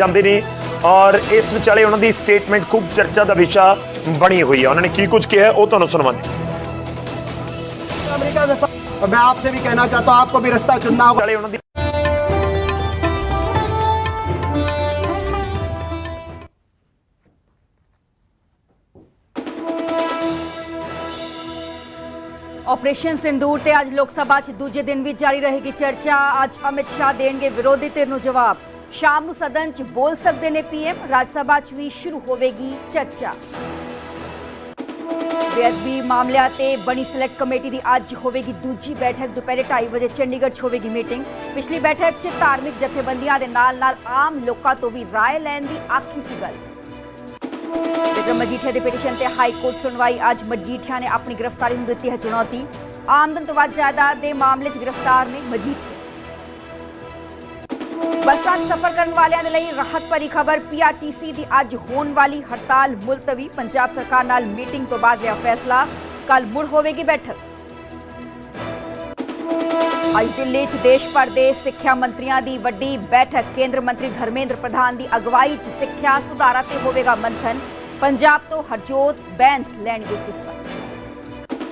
ਜਾਂਦੇ ਨੇ ਔਰ ਇਸ ਵਿਚਾਲੇ ਉਹਨਾਂ ਦੀ ਸਟੇਟਮੈਂਟ ਖੂਬ ਚਰਚਾ ਦਾ ਵਿਸ਼ਾ ਬਣੀ ਹੋਈ ਹੈ ਉਹਨਾਂ ਨੇ ਕੀ ਕੁਝ ਕਿਹਾ ਹੈ, ਉਹ ਤੁਹਾਨੂੰ ਸੁਣਾਵਾਂਗੇ अमेरिका से सब- और मैं आपसे भी कहना चाहता हूं आपको भी रास्ता चुनना होगा ਵਿਚਾਲੇ ਉਹਨਾਂ ਦੀ ਆਪਰੇਸ਼ਨ ਸਿੰਦੂਰ ਤੇ ਅੱਜ ਲੋਕ ਸਭਾ 'ਚ ਦੂਜੇ ਦਿਨ ਵੀ ਜਾਰੀ ਰਹੇਗੀ ਚਰਚਾ ਅੱਜ ਅਮਿਤ ਸ਼ਾਹ ਦੇਣਗੇ ਸ਼ਾਮ ਨੂੰ ਸਦਨ 'ਚ ਬੋਲ ਸਕਦੇ ਨੇ ਪੀਐਮ, ਰਾਜ ਸਭਾ 'ਚ ਵੀ ਸ਼ੁਰੂ ਹੋਵੇਗੀ ਚਰਚਾ। ਬੇਅਦਬੀ ਮਾਮਲਿਆਂ ਤੇ ਬਣੀ ਸਿਲੈਕਟ ਕਮੇਟੀ ਦੀ ਅੱਜ ਹੋਵੇਗੀ ਦੂਜੀ ਬੈਠਕ, ਦੁਪਹਿਰੇ 2:30 ਵਜੇ ਚੰਡੀਗੜ੍ਹ 'ਚ ਹੋਵੇਗੀ ਮੀਟਿੰਗ। ਪਿਛਲੀ ਬੈਠਕ 'ਚ ਧਾਰਮਿਕ ਜਥੇਬੰਦੀਆਂ ਦੇ ਨਾਲ-ਨਾਲ ਆਮ ਲੋਕਾਂ ਤੋਂ ਵੀ ਰਾਏ ਲੈਣ ਦੀ ਆਖੀ ਸੀ ਗੱਲ ਵਿਕਰਮ ਮਜੀਠੀਆ ਦੇ ਪਟੀਸ਼ਨ ਤੇ ਹਾਈ ਕੋਰਟ ਸੁਣਵਾਈ, ਅੱਜ ਮਜੀਠੀਆ ਨੇ ਆਪਣੀ ਗ੍ਰਿਫਤਾਰੀ ਨੂੰ ਦਿੱਤੀ ਹੈ ਚੁਣੌਤੀ। ਆਮਦਨ ਤੋਂ ਵੱਧ ਜਾਇਦਾਦ ਦੇ ਮਾਮਲੇ 'ਚ ਗ੍ਰਿਫਤਾਰ ਨੇ ਮਜੀਠੀਆ। ਬੱਸਾਂ 'ਚ ਸਫ਼ਰ ਕਰਨ ਵਾਲਿਆਂ ਦੇ ਲਈ ਰਾਹਤ ਭਰੀ ਖਬਰ ਪੀਆਰਟੀਸੀ ਦੀ ਅੱਜ ਹੋਣ ਵਾਲੀ ਹੜਤਾਲ ਮੁਲਤਵੀ ਪੰਜਾਬ ਸਰਕਾਰ ਨਾਲ ਮੀਟਿੰਗ ਤੋਂ ਬਾਅਦ ਲਿਆ ਫੈਸਲਾ ਕੱਲ ਮੁੜ ਹੋਵੇਗੀ ਬੈਠਕ ਅੱਜ ਦਿੱਲੀ 'ਚ ਦੇਸ਼ ਭਰ ਦੇ ਸਿੱਖਿਆ ਮੰਤਰੀਆਂ ਦੀ ਵੱਡੀ ਬੈਠਕ ਕੇਂਦਰ ਮੰਤਰੀ ਧਰਮੇਂਦਰ ਪ੍ਰਧਾਨ ਦੀ ਅਗਵਾਈ 'ਚ ਸਿੱਖਿਆ ਸੁਧਾਰਾਂ ਤੇ ਹੋਵੇਗਾ ਮੰਥਨ ਪੰਜਾਬ ਤੋਂ ਹਰਜੋਤ ਬੈਂਸ ਲੈਣਗੇ ਹਿੱਸਾ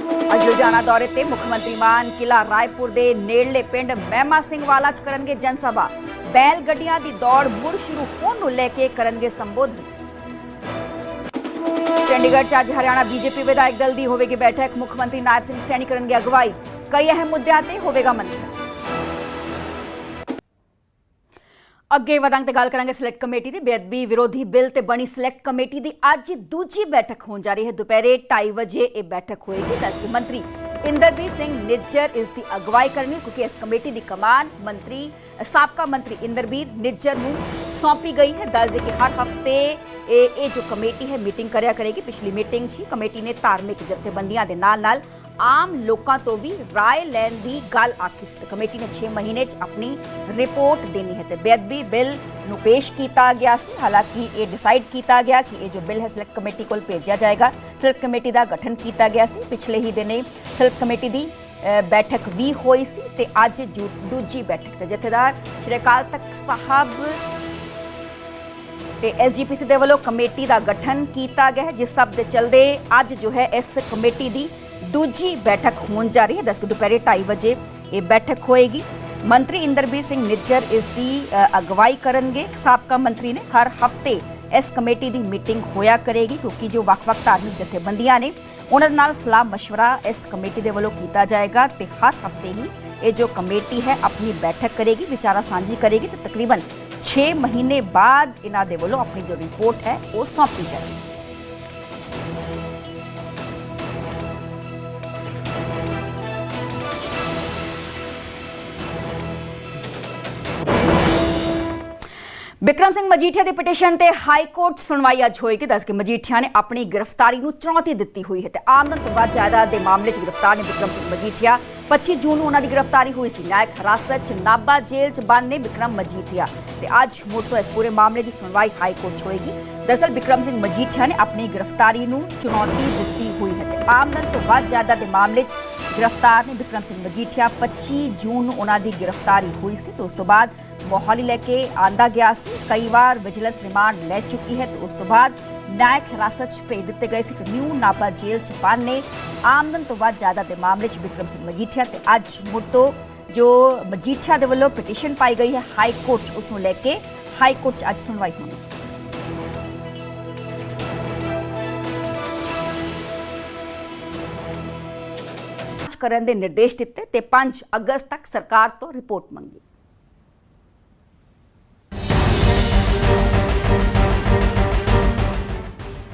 ਅੱਜ ਲੁਧਿਆਣਾ ਦੌਰੇ ਤੇ ਮੁੱਖ ਮੰਤਰੀ ਮਾਨ ਕਿਲਾ ਰਾਏਪੁਰ ਦੇ ਨੇੜਲੇ ਪਿੰਡ ਮਹਿਮਾ ਸਿੰਘ ਵਾਲਾ 'ਚ ਕਰਨਗੇ ਜਨ ਸਭਾ ਬੈਲ ਗੱਡੀਆਂ ਦੀ ਦੌੜ ਮੁੜ ਸ਼ੁਰੂ ਹੋਣ ਨੂੰ ਲੈ ਕੇ ਕਰਨਗੇ ਸੰਬੋਧਨ। ਚੰਡੀਗੜ੍ਹ 'ਚ ਅੱਜ ਹਰਿਆਣਾ ਬੀਜੇਪੀ ਵਿਧਾਇਕ ਦਲ ਦੀ ਹੋਵੇਗੀ ਬੈਠਕ। ਮੁੱਖ ਮੰਤਰੀ ਨਾਇਬ ਸਿੰਘ ਸੈਣੀ ਕਰਨਗੇ ਅਗਵਾਈ। ਕਈ ਅਹਿਮ ਮੁੱਦਿਆਂ ਤੇ ਹੋਵੇਗਾ ਮੰਤਰੀ ਅੱਗੇ ਵਧਾਂਗੇ ਤੇ ਗੱਲ ਕਰਾਂਗੇ ਸਿਲੈਕਟ ਕਮੇਟੀ ਦੀ। ਬੇਅਦਬੀ ਵਿਰੋਧੀ ਬਿੱਲ ਤੇ ਬਣੀ ਸਿਲੈਕਟ ਕਮੇਟੀ ਦੀ ਅੱਜ ਦੂਜੀ ਬੈਠਕ ਹੋਣ ਜਾ ਰਹੀ ਹੈ। ਦੁਪਹਿਰੇ 2:30 ਵਜੇ ਇਹ ਬੈਠਕ ਹੋਏਗੀ। ਦੱਸ ਮੰਤਰੀ ਇੰਦਰਬੀਰ ਸਿੰਘ ਨਿੱਜਰ ਇਸ ਦੀ ਅਗਵਾਈ ਕਰਨਗੇ ਕਿਉਂਕਿ ਇਸ ਕਮੇਟੀ ਦੀ ਕਮਾਨ ਮੰਤਰੀ ਸਾਬਕਾ ਮੰਤਰੀ ਇੰਦਰਬੀਰ ਨਿੱਜਰ ਨੂੰ ਸੌਂਪੀ ਗਈ ਹੈ। ਦੱਸ ਦੇ ਕਿ ਹਰ ਹਫ਼ਤੇ ਇਹ ਇਹ ਜੋ ਕਮੇਟੀ ਹੈ ਮੀਟਿੰਗ ਕਰਿਆ ਕਰੇਗੀ। ਪਿਛਲੀ ਮੀਟਿੰਗ 'ਚ ਹੀ ਕਮੇਟੀ ਨੇ ਧਾਰਮਿਕ ਜਥੇਬੰਦੀਆਂ ਦੇ ਨਾਲ ਨਾਲ ਆਮ ਲੋਕਾਂ ਤੋਂ ਵੀ ਰਾਏ ਲੈਣ ਦੀ ਗੱਲ ਆਖੀ ਸੀ। ਕਮੇਟੀ ਨੇ 6 ਮਹੀਨੇ 'ਚ ਆਪਣੀ ਰਿਪੋਰਟ ਦੇਣੀ ਹੈ ਤੇ ਬੇਅਦਬੀ ਬਿੱਲ ਨੂੰ ਪੇਸ਼ ਕੀਤਾ ਗਿਆ ਸੀ। ਹਾਲਾਂਕਿ ਇਹ ਡਿਸਾਈਡ ਕੀਤਾ ਗਿਆ ਕਿ ਇਹ ਜੋ ਬਿੱਲ ਹੈ ਸਿਲੈਕਟ ਕਮੇਟੀ ਕੋਲ ਭੇਜਿਆ ਜਾਏਗਾ। ਸਿਲੈਕਟ ਕਮੇਟੀ ਦਾ ਗਠਨ ਕੀਤਾ ਗਿਆ ਸੀ। ਪਿਛਲੇ ਹੀ ਦਿਨੇ ਸਿਲੈਕਟ ਕਮੇਟੀ ਦੀ ਬੈਠਕ ਵੀ ਹੋਈ ਸੀ ਤੇ ਅੱਜ ਦੂਜੀ ਬੈਠਕ ਤੇ ਜਥੇਦਾਰ ਸ਼੍ਰੀ ਅਕਾਲ ਤਖਤ ਸਾਹਿਬ ਤੇ ਐਸਜੀਪੀਸੀ ਦੇ ਵੱਲੋਂ ਕਮੇਟੀ ਦਾ ਗਠਨ ਕੀਤਾ ਗਿਆ ਹੈ। ਜਿਸ ਸਭ ਦੇ ਚਲਦੇ ਅੱਜ ਜੋ ਹੈ, ਇਸ ਕਮੇਟੀ ਦੀ ਦੂਜੀ ਬੈਠਕ ਹੋਣ ਜਾ ਰਹੀ ਹੈ ਦਸ ਦੁਪਹਿਰੇ 2:30 ਵਜੇ ਇਹ ਬੈਠਕ ਹੋਏਗੀ ਮੰਤਰੀ ਇੰਦਰਬੀਰ ਸਿੰਘ ਨਿੱਜਰ ਇਸ ਦੀ ਅ, ਅਗਵਾਈ ਕਰਨਗੇ ਸਾਬਕਾ ਮੰਤਰੀ ਨੇ ਹਰ ਹਫਤੇ ਇਸ ਕਮੇਟੀ ਦੀ ਮੀਟਿੰਗ ਹੋਇਆ ਕਰੇਗੀ ਕਿਉਂਕਿ ਜੋ ਵੱਖ-ਵੱਖ ਧਾਰਮਿਕ ਜਥੇਬੰਦੀਆਂ ਨੇ ਉਹਨਾਂ ਦੇ ਨਾਲ ਸਲਾਹ مشورہ ਇਸ ਕਮੇਟੀ ਦੇ ਵੱਲੋਂ ਕੀਤਾ ਜਾਏਗਾ ਤੇ ਹਰ ਹਫਤੇ ਹੀ ਇਹ ਜੋ ਕਮੇਟੀ ਹੈ ਆਪਣੀ ਬੈਠਕ ਕਰੇਗੀ ਵਿਚਾਰਾ ਸਾਂਝੀ ਕਰੇਗੀ ਤੇ ਤਕਰੀਬਨ 6 ਮਹੀਨੇ ਬਾਅਦ ਇਹਨਾਂ ਦੇ ਵੱਲੋਂ ਆਪਣੀ ਜੋ ਰਿਪੋਰਟ ਹੈ ਉਹ ਸੌਂਪੀ ਜਾਏਗੀ ਬਿਕਰਮ ਸਿੰਘ ਮਜੀਠੀਆ ਦੀ ਪਟੀਸ਼ਨ ਤੇ ਹਾਈ ਕੋਰਟ ਸੁਣਵਾਈ ਅੱਜ ਹੋਏਗੀ। ਦੱਸ ਕੇ ਮਜੀਠੀਆ ਨੇ ਆਪਣੀ ਗ੍ਰਿਫਤਾਰੀ ਨੂੰ ਚੁਣੌਤੀ ਦਿੱਤੀ ਹੋਈ ਹੈ ਤੇ ਆਮਦਨ ਤੋਂ ਵੱਧ ਜਾਇਦਾਦ ਦੇ ਮਾਮਲੇ 'ਚ ਗ੍ਰਿਫਤਾਰ ਨੇ ਬਿਕਰਮ ਸਿੰਘ ਮਜੀਠੀਆ। 25 ਜੂਨ ਨੂੰ ਉਹਨਾਂ ਦੀ ਗ੍ਰਿਫਤਾਰੀ ਹੋਈ ਸੀ। ਨਾਇਕ ਹਿਰਾਸਤ 'ਚ ਨਾਭਾ ਜੇਲ੍ਹ 'ਚ ਬੰਦ ਨੇ ਬਿਕਰਮ ਮਜੀਠੀਆ ਤੇ ਅੱਜ ਮੁੜ ਤੋਂ ਇਸ ਪੂਰੇ ਮਾਮਲੇ ਦੀ ਸੁਣਵਾਈ ਹਾਈ ਕੋਰਟ 'ਚ ਹੋਏਗੀ। ਦਰਸਲ ਬਿਕਰਮ ਸਿੰਘ ਮਜੀਠੀਆ ਨੇ ਆਪਣੀ ਗ੍ਰਿਫਤਾਰੀ ਨੂੰ ਚੁਣੌਤੀ ਦਿੱਤੀ ਹੋਈ ਹੈ ਤੇ ਆਮਦਨ ਤੋਂ ਵੱਧ ਜਾਇਦਾਦ ਦੇ ਮਾਮਲੇ 'ਚ ਗ੍ਰਿਫਤਾਰ ਨੇ ਬਿਕਰਮ ਸਿੰਘ ਮਜੀਠੀਆ 25 ਜੂਨ ਨੂੰ ਉਹਨਾਂ ਦੀ ਗ੍ਰਿਫਤਾਰੀ ਹੋਈ ਸੀ ਤੇ ਉਸ ਤੋਂ ਬਾਅਦ ਮੋਹਾਲੀ ਲੈ ਕੇ ਆਂਦਾ ਗਿਆ ਸੀ। ਕਈ ਵਾਰ ਵਿਜੀਲੈਂਸ ਰਿਮਾਂਡ ਲੈ ਚੁੱਕੀ ਹੈ ਤੇ ਉਸ ਤੋਂ ਬਾਅਦ ਨਾਇਕ ਹਿਰਾਸਤ 'ਚ ਭੇਜ ਦਿੱਤੇ ਗਏ ਸੀ ਨਿਊ ਨਾਪਾ ਜੇਲ੍ਹ 'ਚ ਬੰਦ ਨੇ ਆਮਦਨ ਤੋਂ ਵੱਧ ਜ਼ਿਆਦਾ ਦੇ ਮਾਮਲੇ 'ਚ ਬਿਕਰਮ ਸਿੰਘ ਮਜੀਠੀਆ ਤੇ ਅੱਜ ਮੁੜ ਤੋਂ ਜੋ ਮਜੀਠੀਆ ਦੇ ਵੱਲੋਂ ਪਟੀਸ਼ਨ ਪਾਈ ਗਈ ਹੈ, ਹਾਈ ਕੋਰਟ 'ਚ ਉਸ ਨੂੰ ਲੈ ਕੇ ਹਾਈ ਕੋਰਟ 'ਚ ਅੱਜ ਸੁਣਵਾਈ ਹੋਣੀ ਕਰਨ ਦੇ ਨਿਰਦੇਸ਼ ਦਿੱਤੇ ਤੇ 5 ਅਗਸਤ ਤੱਕ ਸਰਕਾਰ ਤੋਂ ਰਿਪੋਰਟ ਮੰਗੀ।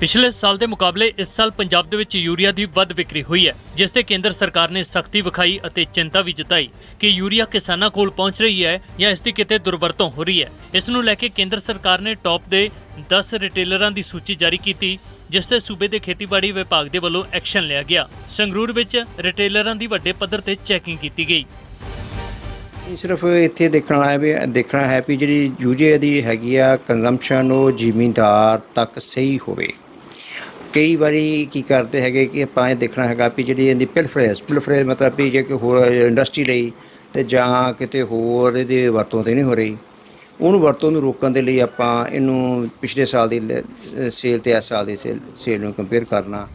ਪਿਛਲੇ ਸਾਲ ਦੇ ਮੁਕਾਬਲੇ ਇਸ ਸਾਲ ਪੰਜਾਬ ਦੇ ਵਿੱਚ ਯੂਰੀਆ ਦੀ ਵੱਧ ਵਿਕਰੀ ਹੋਈ ਹੈ, ਜਿਸ ਤੇ ਕੇਂਦਰ ਸਰਕਾਰ ਨੇ ਸਖਤੀ ਵਿਖਾਈ ਅਤੇ ਚਿੰਤਾ ਵੀ ਜਤਾਈ ਕਿ ਯੂਰੀਆ ਕਿਸਾਨਾਂ ਕੋਲ ਪਹੁੰਚ ਰਹੀ ਹੈ ਜਾਂ ਇਸ ਦੀ ਕਿਤੇ ਦੁਰਵਰਤੋਂ ਹੋ ਰਹੀ ਹੈ। ਇਸ ਨੂੰ ਲੈ ਕੇ ਕੇਂਦਰ ਸਰਕਾਰ ਨੇ ਟੌਪ ਦੇ 10 ਰਿਟੇਲਰਾਂ ਦੀ ਸੂਚੀ ਜਾਰੀ ਕੀਤੀ। ਜਿਸ ਤੇ ਸੂਬੇ ਦੇ ਖੇਤੀਬਾੜੀ ਵਿਭਾਗ ਦੇ ਵੱਲੋਂ ਐਕਸ਼ਨ ਲਿਆ ਗਿਆ। ਸੰਗਰੂਰ ਵਿੱਚ ਰਿਟੇਲਰਾਂ ਦੀ ਵੱਡੇ ਪੱਧਰ ਤੇ ਚੈਕਿੰਗ ਕੀਤੀ ਗਈ। ਇਹ ਸਿਰਫ ਇੱਥੇ ਦੇਖਣ ਆਇਆ ਵੀ, ਦੇਖਣਾ ਹੈ ਵੀ ਜਿਹੜੀ ਯੂਰੀਆ ਦੀ ਹੈਗੀ ਆ ਕੰਜ਼ੰਪਸ਼ਨ ਉਹ ਜ਼ਿਮੀਂਦਾਰ ਤੱਕ ਸਹੀ ਹੋਵੇ। ਕਈ ਵਾਰੀ ਕੀ ਕਰਦੇ ਹੈਗੇ ਕਿ ਆਪਾਂ ਇਹ ਦੇਖਣਾ ਹੈਗਾ ਵੀ ਜਿਹੜੀ ਇਹਦੀ ਪਿਲਫਰੇਸ ਪਿਲਫਰੇਸ ਮਤਲਬ ਵੀ ਜੇ ਕਿ ਹੋਰ ਇੰਡਸਟਰੀ ਲਈ ਤੇ ਜਾਂ ਕਿਤੇ ਹੋਰ ਇਹਦੀ ਵਰਤੋਂ ਤੇ ਨਹੀਂ ਹੋ ਰਹੀ। ਉਹਨੂੰ ਵਰਤੋਂ ਨੂੰ ਰੋਕਣ ਦੇ ਲਈ ਆਪਾਂ ਇਹਨੂੰ ਪਿਛਲੇ ਸਾਲ ਦੀ ਸੇਲ ਤੇ ਇਸ ਸਾਲ ਦੀ ਸੇਲ ਸੇਲ ਨੂੰ ਕੰਪੇਅਰ ਕਰਨਾ।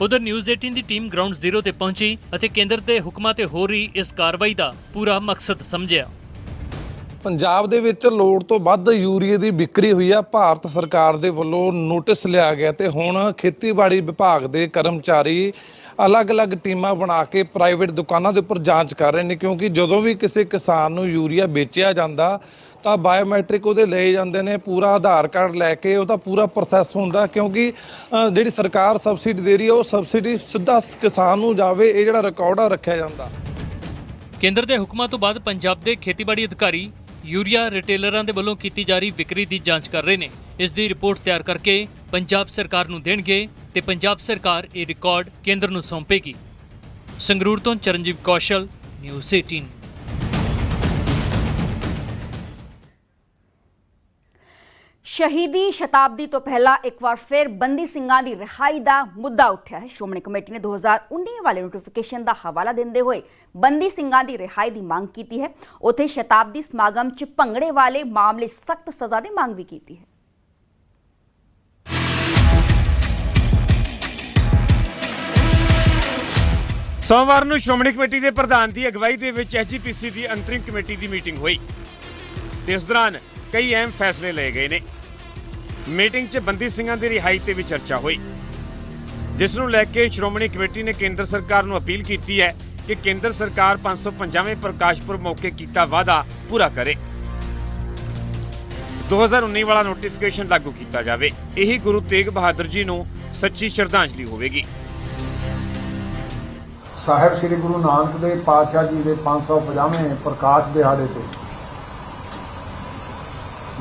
ਉਧਰ ਨਿਊਜ਼ 18 ਦੀ ਟੀਮ ਗਰਾਊਂਡ ਜ਼ੀਰੋ ਤੇ ਪਹੁੰਚੀ ਅਤੇ ਕੇਂਦਰ ਦੇ ਹੁਕਮਾਂ ਤੇ ਹੋ ਰਹੀ ਇਸ ਕਾਰਵਾਈ ਦਾ ਪੂਰਾ ਮਕਸਦ ਸਮਝਿਆ। ਪੰਜਾਬ ਦੇ ਵਿੱਚ ਲੋੜ ਤੋਂ ਵੱਧ ਯੂਰੀਏ ਦੀ ਵਿਕਰੀ ਹੋਈ ਆ। ਭਾਰਤ ਸਰਕਾਰ ਦੇ ਵੱਲੋਂ ਨੋਟਿਸ ਲਿਆ ਗਿਆ ਤੇ ਹੁਣ ਖੇਤੀਬਾੜੀ ਵਿਭਾਗ ਦੇ ਕਰਮਚਾਰੀ ਅਲੱਗ-ਅਲੱਗ ਟੀਮਾਂ ਬਣਾ ਕੇ ਪ੍ਰਾਈਵੇਟ ਦੁਕਾਨਾਂ ਦੇ ਉੱਪਰ ਜਾਂਚ ਕਰ ਰਹੇ ਨੇ, ਕਿਉਂਕਿ ਜਦੋਂ ਵੀ ਕਿਸੇ ਕਿਸਾਨ ਨੂੰ ਯੂਰੀਆ ਵੇਚਿਆ ਜਾਂਦਾ, ਤਾਂ ਬਾਇਓਮੈਟ੍ਰਿਕ ਉਹਦੇ ਲਏ ਜਾਂਦੇ ਨੇ, ਪੂਰਾ ਆਧਾਰ ਕਾਰਡ ਲੈ ਕੇ ਉਹਦਾ ਪੂਰਾ ਪ੍ਰੋਸੈਸ ਹੁੰਦਾ, ਕਿਉਂਕਿ ਜਿਹੜੀ ਸਰਕਾਰ ਸਬਸਿਡੀ ਦੇ ਰਹੀ ਹੈ, ਉਹ ਸਬਸਿਡੀ ਸਿੱਧਾ ਕਿਸਾਨ ਨੂੰ ਜਾਵੇ, ਇਹ ਜਿਹੜਾ ਰਿਕਾਰਡ ਆ ਰੱਖਿਆ ਜਾਂਦਾ। ਕੇਂਦਰ ਦੇ ਹੁਕਮਾਂ ਤੋਂ ਬਾਅਦ ਪੰਜਾਬ ਦੇ ਖੇਤੀਬਾੜੀ ਅਧਿਕਾਰੀ ਯੂਰੀਆ ਰਿਟੇਲਰਾਂ ਦੇ ਵੱਲੋਂ ਕੀਤੀ ਜਾ ਰਹੀ ਵਿਕਰੀ ਦੀ ਜਾਂਚ ਕਰ ਰਹੇ ਨੇ। ਇਸ ਦੀ ਰਿਪੋਰਟ ਤਿਆਰ ਕਰਕੇ ਪੰਜਾਬ ਸਰਕਾਰ ਨੂੰ ਦੇਣਗੇ। ਤੇ ਪੰਜਾਬ ਸਰਕਾਰ ਇਹ ਰਿਕਾਰਡ ਕੇਂਦਰ ਨੂੰ ਸੌਂਪੇਗੀ। ਸੰਗਰੂਰ ਤੋਂ ਚਰਨਜੀਤ ਕੌਸ਼ਲ, ਨਿਊਜ਼ 18 ਸ਼ਹੀਦੀ ਸ਼ਤਾਬਦੀ ਤੋਂ ਪਹਿਲਾਂ ਇੱਕ ਵਾਰ ਫਿਰ ਬੰਦੀ ਸਿੰਘਾਂ ਦੀ ਰਿਹਾਈ ਦਾ ਮੁੱਦਾ ਉੱਠਿਆ ਹੈ। ਸ਼੍ਰੋਮਣੀ ਕਮੇਟੀ ਨੇ 2019 ਵਾਲੇ ਨੋਟੀਫਿਕੇਸ਼ਨ ਦਾ ਹਵਾਲਾ ਦਿੰਦੇ ਹੋਏ ਬੰਦੀ ਸਿੰਘਾਂ ਦੀ ਰਿਹਾਈ ਦੀ ਮੰਗ ਕੀਤੀ ਹੈ। ਉੱਥੇ ਸ਼ਤਾਬਦੀ ਸਮਾਗਮ 'ਚ ਭੰਗੜੇ ਵਾਲੇ ਮਾਮਲੇ ਸਖਤ ਸਜ਼ਾ ਦੀ ਮੰਗ ਵੀ ਕੀਤੀ ਹੈ। ਸੋਮਵਾਰ ਨੂੰ ਸ਼੍ਰੋਮਣੀ ਕਮੇਟੀ ਦੇ ਪ੍ਰਧਾਨ ਦੀ ਅਗਵਾਈ ਦੇ ਵਿੱਚ ਐਸਜੀਪੀਸੀ ਦੀ ਅੰਤਰਿਮ ਕਮੇਟੀ ਦੀ ਮੀਟਿੰਗ ਹੋਈ। ਤੇ ਇਸ ਦੌਰਾਨ ਕਈ ਅਹਿਮ ਫੈਸਲੇ ਲਏ ਗਏ ਨੇ। ਮੀਟਿੰਗ 'ਚ ਬੰਦੀ ਸਿੰਘਾਂ ਦੀ ਰਿਹਾਈ ਤੇ ਵੀ ਚਰਚਾ ਹੋਈ। ਜਿਸ ਨੂੰ ਲੈ ਕੇ ਸ਼੍ਰੋਮਣੀ ਕਮੇਟੀ ਨੇ ਕੇਂਦਰ ਸਰਕਾਰ ਨੂੰ ਅਪੀਲ ਕੀਤੀ ਹੈ ਕਿ ਕੇਂਦਰ ਸਰਕਾਰ 550ਵੇਂ ਪ੍ਰਕਾਸ਼ ਪੁਰਬ ਮੌਕੇ ਕੀਤਾ ਵਾਅਦਾ ਪੂਰਾ ਕਰੇ। 2019 ਵਾਲਾ ਨੋਟੀਫਿਕੇਸ਼ਨ ਲਾਗੂ ਕੀਤਾ ਜਾਵੇ। ਇਹੀ ਗੁਰੂ ਤੇਗ ਬਹਾਦਰ ਜੀ ਨੂੰ ਸੱਚੀ ਸ਼ਰਧਾਂਜਲੀ ਹੋਵੇਗੀ। ਸਾਹਿਬ ਸ੍ਰੀ ਗੁਰੂ ਨਾਨਕ ਦੇਵ ਪਾਤਸ਼ਾਹ ਜੀ ਦੇ 550ਵੇਂ ਪ੍ਰਕਾਸ਼ ਦਿਹਾੜੇ ਤੇ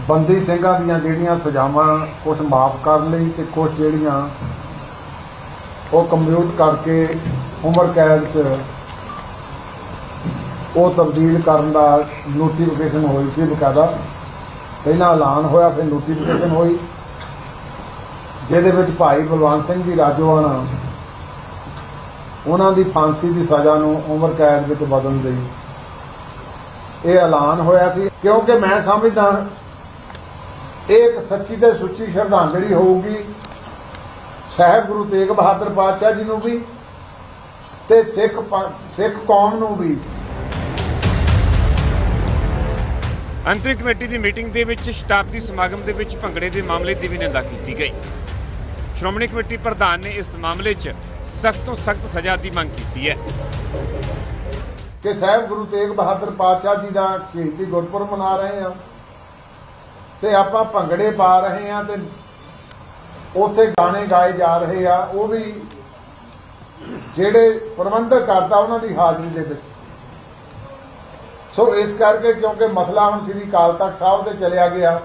ਬੰਦੀ ਸਿੰਘਾਂ ਦੀਆਂ ਜਿਹੜੀਆਂ ਸਜ਼ਾਵਾਂ ਕੁਝ ਮਾਫ ਕਰਨ ਲਈ ਤੇ ਕੁਝ ਜਿਹੜੀਆਂ ਉਹ ਕੰਪਿਊਟ ਕਰਕੇ ਉਮਰ ਕੈਦ 'ਚ ਉਹ ਤਬਦੀਲ ਕਰਨ ਦਾ ਨੋਟੀਫਿਕੇਸ਼ਨ ਹੋਈ ਸੀ ਬਕਾਇਦਾ। ਪਹਿਲਾਂ ਐਲਾਨ ਹੋਇਆ, ਫਿਰ ਨੋਟੀਫਿਕੇਸ਼ਨ ਹੋਈ। ਜਿਹਦੇ ਵਿੱਚ ਭਾਈ ਬਲਵੰਤ ਸਿੰਘ ਜੀ ਰਾਜੋਆਣਾ ਉਹਨਾਂ ਦੀ ਫਾਂਸੀ ਦੀ ਸਜ਼ਾ ਨੂੰ ਉਮਰ ਕੈਦ ਵਿੱਚ ਬਦਲਣ ਲਈ। ਇਹ ਐਲਾਨ ਹੋਇਆ ਸੀ। ਕਿਉਂਕਿ ਮੈਂ ਸਮਝਦਾ ਇਹ ਇੱਕ ਸੱਚੀ ਤੇ ਸੁੱਚੀ ਸ਼ਰਧਾਂਜਲੀ ਹੋਊਗੀ। ਸਾਹਿਬ ਗੁਰੂ ਤੇਗ ਬਹਾਦਰ ਪਾਤਸ਼ਾਹ ਜੀ ਨੂੰ ਵੀ ਤੇ ਸਿੱਖ ਸਿੱਖ ਕੌਮ ਨੂੰ ਵੀ। ਅੰਤਰਿਮ ਕਮੇਟੀ ਦੀ ਮੀਟਿੰਗ ਦੇ ਵਿੱਚ ਸ਼ਤਾਬਦੀ ਸਮਾਗਮ ਦੇ ਵਿੱਚ ਭੰਗੜੇ ਦੇ ਮਾਮਲੇ ਦੀ ਵੀ ਨਿੰਦਾ ਕੀਤੀ ਗਈ। ਸ਼੍ਰੋਮਣੀ ਕਮੇਟੀ ਪ੍ਰਧਾਨ ਨੇ ਇਸ ਮਾਮਲੇ 'ਚ ਸਖਤ ਤੋਂ ਸਖਤ ਸਜ਼ਾ ਦੀ ਮੰਗ ਕੀਤੀ ਹੈ। ਕਿ ਸਾਹਿਬ ਗੁਰੂ ਤੇਗ ਬਹਾਦਰ ਪਾਤਸ਼ਾਹ ਜੀ ਦਾ ਸ਼ਹੀਦੀ ਗੁਰਪੁਰਬ ਮਨਾ ਰਹੇ ਹਾਂ ਤੇ ਆਪਾਂ ਭੰਗੜੇ ਪਾ ਰਹੇ ਹਾਂ ਤੇ ਉੱਥੇ ਗਾਣੇ ਗਾਏ ਜਾ ਰਹੇ ਆ, ਉਹ ਵੀ ਜਿਹੜੇ ਪ੍ਰਬੰਧਕ ਕਰਦਾ ਉਹਨਾਂ ਦੀ ਹਾਜ਼ਰੀ ਦੇ ਵਿੱਚ। ਸੋ ਇਸ ਕਰਕੇ ਕਿਉਂਕਿ ਮਸਲਾ ਹੁਣ ਸ੍ਰੀ ਅਕਾਲ ਤਖਤ ਸਾਹਿਬ ਤੇ ਚਲਿਆ ਗਿਆ,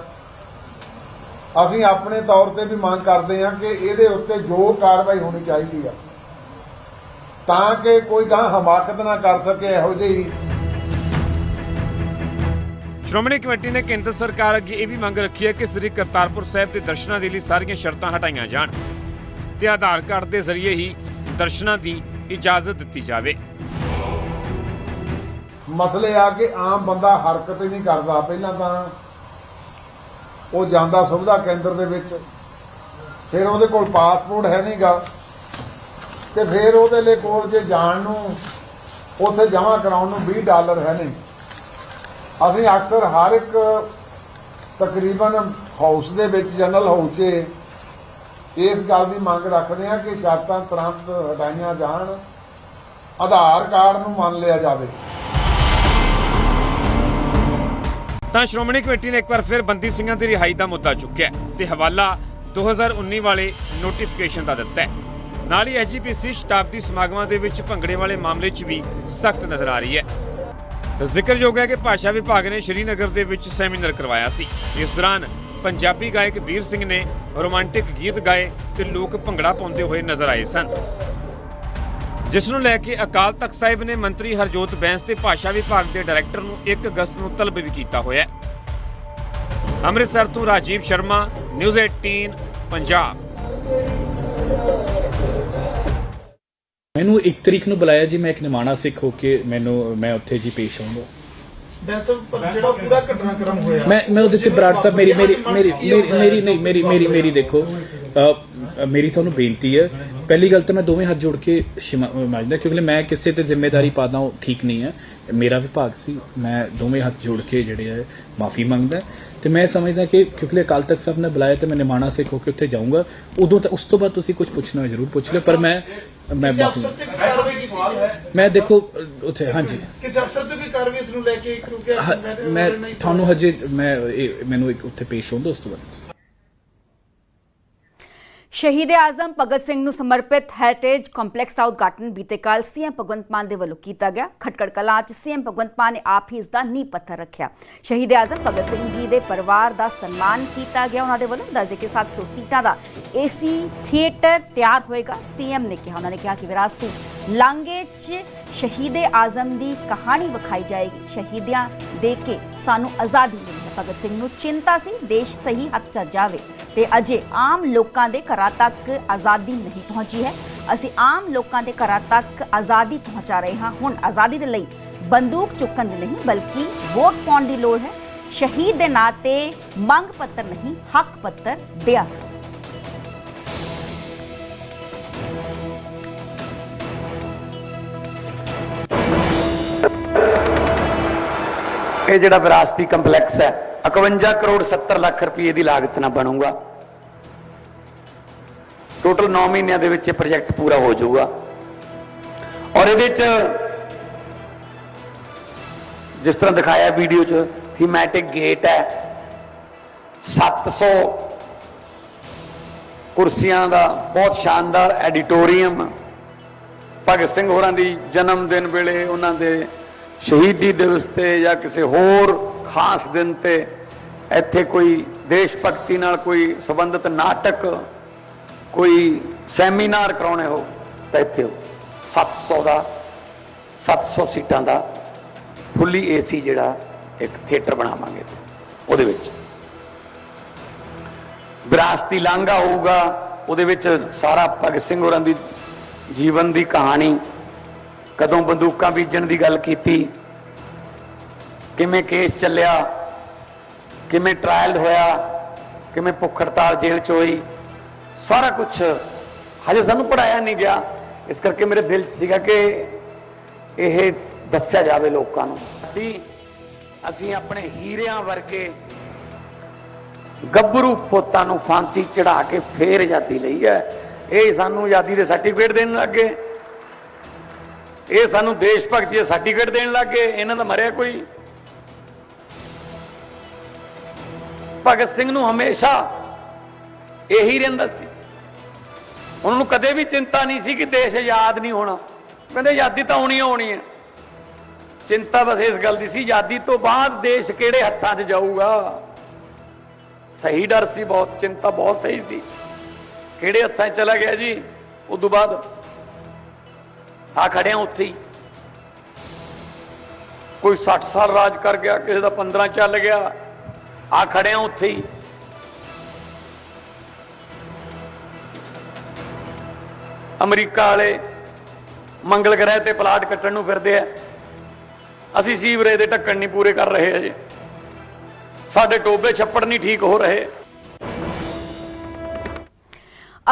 ਅਸੀਂ ਆਪਣੇ ਤੌਰ ਤੇ ਵੀ ਮੰਗ ਕਰਦੇ ਹਾਂ ਕਿ ਇਹਦੇ ਉੱਤੇ ਜੋ ਕਾਰਵਾਈ ਹੋਣੀ ਚਾਹੀਦੀ ਆ। ਤਾਂ ਕਿ ਕੋਈ ਗਾਂ ਹਮਾਕਤ ਨਾ ਕਰ ਸਕੇ ਇਹੋ ਜਿਹੀ। ਸ਼੍ਰੋਮਣੀ ਕਮੇਟੀ ਨੇ ਕੇਂਦਰ ਸਰਕਾਰ ਅੱਗੇ ਇਹ ਵੀ ਮੰਗ ਰੱਖੀ ਹੈ ਕਿ ਸ੍ਰੀ ਕਰਤਾਰਪੁਰ ਸਾਹਿਬ ਦੇ ਦਰਸ਼ਨਾਂ ਦੇ ਲਈ ਸਾਰੀਆਂ ਸ਼ਰਤਾਂ ਹਟਾਈਆਂ ਜਾਣ ਤੇ ਆਧਾਰ ਕਾਰਡ ਦੇ ਜ਼ਰੀਏ ਹੀ ਦਰਸ਼ਨਾਂ ਦੀ ਇਜਾਜ਼ਤ ਦਿੱਤੀ ਜਾਵੇ। ਮਸਲੇ ਆ ਕਿ ਆਮ ਬੰਦਾ ਹਰਕਤ ਹੀ ਨਹੀਂ ਕਰਦਾ। ਪਹਿਲਾਂ ਤਾਂ ਉਹ ਜਾਂਦਾ ਸੁਵਿਧਾ ਕੇਂਦਰ ਦੇ ਵਿੱਚ ਫਿਰ ਉਹਦੇ ਕੋਲ ਪਾਸਪੋਰਟ ਹੈ ਨਹੀਂਗਾ ਤੇ ਫਿਰ ਉਹਦੇ ਲਈ ਕੋਲ ਜੇ ਜਾਣ ਨੂੰ, ਉੱਥੇ ਜਮ੍ਹਾਂ ਕਰਾਉਣ ਨੂੰ 20 ਡਾਲਰ ਹੈ ਨਹੀਂ। ਅਸੀਂ ਅਕਸਰ ਹਰ ਇੱਕ ਤਕਰੀਬਨ ਹਾਊਸ ਦੇ ਵਿੱਚ, ਜਨਰਲ ਹਾਊਸ 'ਚ ਇਸ ਗੱਲ ਦੀ ਮੰਗ ਰੱਖਦੇ ਹਾਂ ਕਿ ਸ਼ਰਤਾਂ ਤੁਰੰਤ ਹਟਾਈਆਂ ਜਾਣ, ਆਧਾਰ ਕਾਰਡ ਨੂੰ ਮੰਨ ਲਿਆ ਜਾਵੇ। ਤਾਂ ਸ਼੍ਰੋਮਣੀ ਕਮੇਟੀ ਨੇ ਇੱਕ ਵਾਰ ਫਿਰ ਬੰਦੀ ਸਿੰਘਾਂ ਦੀ ਰਿਹਾਈ ਦਾ ਮੁੱਦਾ ਚੁੱਕਿਆ ਹੈ ਤੇ ਹਵਾਲਾ 2019 ਵਾਲੇ ਨੋਟੀਫਿਕੇਸ਼ਨ ਦਾ ਦਿੱਤਾ ਹੈ। ਨਾਲ ਹੀ ਐਜੀਪੀਸੀ ਸ਼ਤਾਬਦੀ ਸਮਾਗਮਾਂ ਦੇ ਵਿੱਚ ਭੰਗੜੇ ਵਾਲੇ ਮਾਮਲੇ 'ਚ ਵੀ ਸਖਤ ਨਜ਼ਰ ਆ ਰਹੀ ਹੈ। ਜ਼ਿਕਰਯੋਗ ਹੈ ਕਿ ਭਾਸ਼ਾ ਵਿਭਾਗ ਨੇ ਸ਼੍ਰੀਨਗਰ ਦੇ ਵਿੱਚ ਸੈਮੀਨਾਰ ਕਰਵਾਇਆ ਸੀ। ਇਸ ਦੌਰਾਨ ਪੰਜਾਬੀ ਗਾਇਕ ਵੀਰ ਸਿੰਘ ਨੇ ਰੋਮਾਂਟਿਕ ਗੀਤ ਗਾਏ ਤੇ ਲੋਕ ਭੰਗੜਾ ਪਾਉਂਦੇ ਹੋਏ ਨਜ਼ਰ ਆਏ ਸਨ। ਜਿਸ ਨੂੰ ਲੈ ਕੇ ਅਕਾਲ ਤਖਤ ਸਾਹਿਬ ਨੇ ਮੰਤਰੀ ਹਰਜੋਤ ਬੈਂਸ ਤੇ ਭਾਸ਼ਾ ਵਿਭਾਗ ਦੇ ਡਾਇਰੈਕਟਰ ਨੂੰ 1 ਅਗਸਤ ਨੂੰ ਤਲਬ ਵੀ ਕੀਤਾ ਹੋਇਆ ਹੈ। ਅੰਮ੍ਰਿਤਸਰ ਤੋਂ ਰਾਜੀਵ ਸ਼ਰਮਾ, ਨਿਊਜ਼ 18 ਪੰਜਾਬ। ਮੈਨੂੰ ਇੱਕ ਤਰੀਕ ਨੂੰ ਬੁਲਾਇਆ ਜੀ ਮੈਂ ਇੱਕ ਨਿਮਾਣਾ ਸਿੱਖ ਹੋ ਕੇ ਮੈਨੂੰ ਮੈਂ ਉੱਥੇ ਜੀ ਪੇਸ਼ ਹੋਊਂਗਾ। ਜਿਹੜਾ ਪੂਰਾ ਘਟਨਾਕ੍ਰਮ ਹੋਇਆ। ਮੈਂ ਮੈਂ ਉਹਦੇ ਤੇ ਬਰਾੜ ਸਾਹਿਬ ਮੇਰੀ ਮੇਰੀ ਮੇਰੀ ਮੇਰੀ ਨਹੀਂ ਮੇਰੀ ਮੇਰੀ ਮੇਰੀ ਦੇਖੋ। ਮੇਰੀ ਤੁਹਾਨੂੰ ਬੇਨਤੀ ਹੈ ਪਹਿਲੀ ਗੱਲ ਤਾਂ ਮੈਂ ਦੋਵੇਂ ਹੱਥ ਜੋੜ ਕੇ ਸ਼ਿਮਾ- ਮੰਗਦਾ ਕਿਉਂਕਿ ਮੈਂ ਕਿਸੇ ਤੇ ਜ਼ਿੰਮੇਵਾਰੀ ਪਾਦਾ ਉਹ ਠੀਕ ਨਹੀਂ ਹੈ। ਮੇਰਾ ਵਿਭਾਗ ਸੀ ਮੈਂ ਦੋਵੇਂ ਹੱਥ ਜੋੜ ਕੇ ਜਿਹੜੇ ਹੈ ਮਾਫੀ ਮੰਗਦਾ। ਤੇ ਮੈਂ ਸਮਝਦਾ ਕਿ ਕਿਉਂਕਿ ਅਕਾਲ ਤਖਤ ਸਾਹਿਬ ਨੇ ਬੁਲਾਇਆ ਤੇ ਮੈਂ ਨਿਮਾਣਾ ਸਿੱਖ ਹੋ ਕੇ ਉੱਥੇ ਜਾਊਂਗਾ। ਉਦੋਂ ਤਾਂ ਉਸ ਤੋਂ ਬਾਅਦ ਤੁਸੀਂ ਕੁਝ ਪੁੱਛਣਾ ਜ਼ਰੂਰ ਪੁੱਛ ਲਿਓ ਪਰ ਮੈਂ ਮੈਂ ਮਾਫੀ ਮੈਂ ਦੇਖੋ ਉੱਥੇ ਹਾਂਜੀ। ਕਿਸੇ ਅਫਸਰ ਤੇ ਕੋਈ ਕਾਰਵਾਈ ਇਸ ਨੂੰ ਲੈ ਕੇ ਕਿਉਂਕਿ ਮੈਂ ਮੈਂ ਤੁਹਾਨੂੰ ਹਜੇ ਮੈਂ ਇਹ- ਮੈਨੂੰ ਇੱਕ ਉੱਥੇ ਪੇਸ਼ ਹੋਣ ਦਿਓ ਉਸ ਤੋਂ ਬਾਅਦ। ਸ਼ਹੀਦ ਆਜ਼ਮ ਭਗਤ ਸਿੰਘ ਨੂੰ ਸਮਰਪਿਤ ਹੈਰੀਟੇਜ ਕੰਪਲੈਕਸ ਦਾ ਉਦਘਾਟਨ ਬੀਤੇ ਕੱਲ ਸੀਐਮ ਭਗਵੰਤ ਮਾਨ ਦੇ ਵੱਲੋਂ ਕੀਤਾ ਗਿਆ। ਖਟਕੜ ਕਲਾਂ 'ਚ ਸੀਐਮ ਭਗਵੰਤ ਮਾਨ ਨੇ ਆਪ ਹੀ ਇਸ ਦਾ ਨੀਂਹ ਪੱਥਰ ਰੱਖਿਆ। ਸ਼ਹੀਦ ਆਜ਼ਮ ਭਗਤ ਸਿੰਘ ਜੀ ਦੇ ਪਰਿਵਾਰ ਦਾ ਸਨਮਾਨ ਕੀਤਾ ਗਿਆ। ਉਹਨਾਂ ਦੇ ਵੱਲੋਂ ਦੱਸਦੇ ਕਿ 700 ਸੀਟਾਂ ਦਾ ਏਸੀ ਥੀਏਟਰ ਤਿਆਰ ਹੋਏਗਾ। ਸੀਐਮ ਨੇ ਕਿਹਾ, ਉਹਨਾਂ ਨੇ ਕਿਹਾ ਕਿ ਵਿਰਾਸਤੀ ਲਾਂਗੇ 'ਚ ਸ਼ਹੀਦੇ ਆਜ਼ਮ ਦੀ ਕਹਾਣੀ ਵਿਖਾਈ ਜਾਏਗੀ। ਸ਼ਹੀਦੀਆਂ ਦੇ ਕੇ ਸਾਨੂੰ ਆਜ਼ਾਦੀ ਮਿਲੀ ਹੈ। ਭਗਤ ਸਿੰਘ ਨੂੰ ਚਿੰਤਾ ਸੀ, ਦੇਸ਼ ਸਹੀ ਹੱਥ 'ਚ ਜਾਵੇ ਤੇ ਅਜੇ ਆਮ ਲੋਕਾਂ ਦੇ ਘਰਾਂ ਤੱਕ ਆਜ਼ਾਦੀ ਨਹੀਂ ਪਹੁੰਚੀ ਹੈ। ਅਸੀਂ ਆਮ ਲੋਕਾਂ ਦੇ ਘਰਾਂ ਤੱਕ ਆਜ਼ਾਦੀ ਪਹੁੰਚਾ ਰਹੇ ਹਾਂ। ਹੁਣ ਆਜ਼ਾਦੀ ਦੇ ਲਈ ਬੰਦੂਕ ਚੁੱਕਣ ਦੀ ਨਹੀਂ, ਬਲਕਿ ਵੋਟ ਪਾਉਣ ਦੀ ਲੋੜ ਹੈ। ਸ਼ਹੀਦ ਦੇ ਨਾਂ ਤੇ ਮੰਗ ਪੱਤਰ ਨਹੀਂ, ਹੱਕ ਪੱਤਰ ਦਿਆ ਇਹ ਜਿਹੜਾ ਵਿਰਾਸਤੀ ਕੰਪਲੈਕਸ ਹੈ 51 ਕਰੋੜ 70 ਲੱਖ ਰੁਪਏ ਦੀ ਲਾਗਤ ਨਾਲ ਬਣੂਗਾ। ਟੋਟਲ 9 ਮਹੀਨਿਆਂ ਦੇ ਵਿੱਚ ਇਹ ਪ੍ਰੋਜੈਕਟ ਪੂਰਾ ਹੋ ਜਾਊਗਾ। ਔਰ ਇਹਦੇ ਚ ਜਿਸ ਤਰ੍ਹਾਂ ਦਿਖਾਇਆ ਵੀਡੀਓ 'ਚ ਥੀਮੈਟਿਕ ਗੇਟ ਹੈ 700 ਕੁਰਸੀਆਂ ਦਾ ਬਹੁਤ ਸ਼ਾਨਦਾਰ ਐਡੀਟੋਰੀਅਮ। ਭਗਤ ਸਿੰਘ ਹੋਰਾਂ ਦੀ ਜਨਮ ਦਿਨ ਵੇਲੇ ਉਹਨਾਂ ਦੇ ਸ਼ਹੀਦੀ ਦਿਵਸ ਤੇ ਜਾਂ ਕਿਸੇ ਹੋਰ ਖਾਸ ਦਿਨ ਤੇ ਇੱਥੇ ਕੋਈ ਦੇਸ਼ ਭਗਤੀ ਨਾਲ ਕੋਈ ਸੰਬੰਧਿਤ ਨਾਟਕ, ਕੋਈ ਸੈਮੀਨਾਰ ਕਰਾਉਣੇ ਹੋ, ਤਾਂ ਇੱਥੇ ਹੋ 700 ਦਾ 700 ਸੀਟਾਂ ਦਾ ਫੁੱਲੀ ਏਸੀ ਜਿਹੜਾ ਇੱਕ ਥੀਏਟਰ ਬਣਾਵਾਂਗੇ ਉਹਦੇ ਵਿੱਚ। ਵਿਰਾਸਤੀ ਲਾਂਘਾ ਹੋਊਗਾ, ਉਹਦੇ ਵਿੱਚ ਸਾਰਾ ਭਗਤ ਸਿੰਘ ਹੋਰਾਂ ਦੀ ਜੀਵਨ ਦੀ ਕਹਾਣੀ ਕਦੋਂ ਬੰਦੂਕਾਂ ਬੀਜਣ ਦੀ ਗੱਲ ਕੀਤੀ? ਕਿਵੇਂ ਕੇਸ ਚੱਲਿਆ? ਕਿਵੇਂ ਟ੍ਰਾਇਲ ਹੋਇਆ? ਕਿਵੇਂ ਭੁੱਖ ਹੜਤਾਲ ਜੇਲ੍ਹ ਚ ਹੋਈ? ਸਾਰਾ ਕੁਝ ਹਜੇ ਸਾਨੂੰ ਪੜਾਇਆ ਨਹੀਂ ਗਿਆ। ਇਸ ਕਰਕੇ ਮੇਰੇ ਦਿਲ 'ਚ ਸੀਗਾ ਕਿ ਇਹ ਦੱਸਿਆ ਜਾਵੇ ਲੋਕਾਂ ਨੂੰ। ਵੀ ਅਸੀਂ ਆਪਣੇ ਹੀਰਿਆਂ ਵਰਗੇ ਗੱਭਰੂ ਪੁੱਤਾਂ ਨੂੰ ਫਾਂਸੀ ਚੜਾ ਕੇ ਫੇਰ ਆਜ਼ਾਦੀ ਲਈ ਹੈ। ਇਹ ਸਾਨੂੰ ਆਜ਼ਾਦੀ ਦੇ ਸਰਟੀਫਿਕੇਟ ਦੇਣ ਲੱਗੇ ਇਹ ਸਾਨੂੰ ਦੇਸ਼ ਭਗਤੀ ਦੇ ਸਰਟੀਫਿਕੇਟ ਦੇਣ ਲੱਗ ਗਏ, ਇਹਨਾਂ ਦਾ ਮਰਿਆ ਕੋਈ। ਭਗਤ ਸਿੰਘ ਨੂੰ ਹਮੇਸ਼ਾ ਇਹੀ ਰਹਿੰਦਾ ਸੀ। ਉਹਨਾਂ ਨੂੰ ਕਦੇ ਵੀ ਚਿੰਤਾ ਨਹੀਂ ਸੀ ਕਿ ਦੇਸ਼ ਆਜ਼ਾਦ ਨਹੀਂ ਹੋਣਾ। ਕਹਿੰਦੇ ਆਜ਼ਾਦੀ ਤਾਂ ਹੋਣੀ ਹੋਣੀ ਹੈ। ਚਿੰਤਾ ਬਸ ਇਸ ਗੱਲ ਦੀ ਸੀ, ਆਜ਼ਾਦੀ ਤੋਂ ਬਾਅਦ ਦੇਸ਼ ਕਿਹੜੇ ਹੱਥਾਂ 'ਚ ਜਾਊਗਾ? ਸਹੀ ਡਰ ਸੀ ਬਹੁਤ, ਚਿੰਤਾ ਬਹੁਤ ਸਹੀ ਸੀ। ਕਿਹੜੇ ਹੱਥਾਂ 'ਚ ਚਲਾ ਗਿਆ ਜੀ? ਉਸ ਤੋਂ ਬਾਅਦ ਆ ਖੜਿਆ ਉੱਥੇ ਹੀ। ਕੋਈ 60 ਸਾਲ ਰਾਜ ਕਰ ਗਿਆ, ਕਿਸੇ ਦਾ 15 ਚੱਲ ਗਿਆ। ਆ ਖੜਿਆ ਉੱਥੇ ਹੀ। ਅਮਰੀਕਾ ਵਾਲੇ ਮੰਗਲ ਗ੍ਰਹਿ ਤੇ ਪਲਾਟ ਕੱਟਣ ਨੂੰ ਫਿਰਦੇ ਆ। ਅਸੀਂ ਸੀਵਰੇਜ ਦੇ ਢੱਕਣ ਨਹੀਂ ਪੂਰੇ ਕਰ ਰਹੇ ਅਜੇ ਸਾਡੇ ਟੋਬੇ ਛੱਪੜ ਨਹੀਂ ਠੀਕ ਹੋ ਰਹੇ।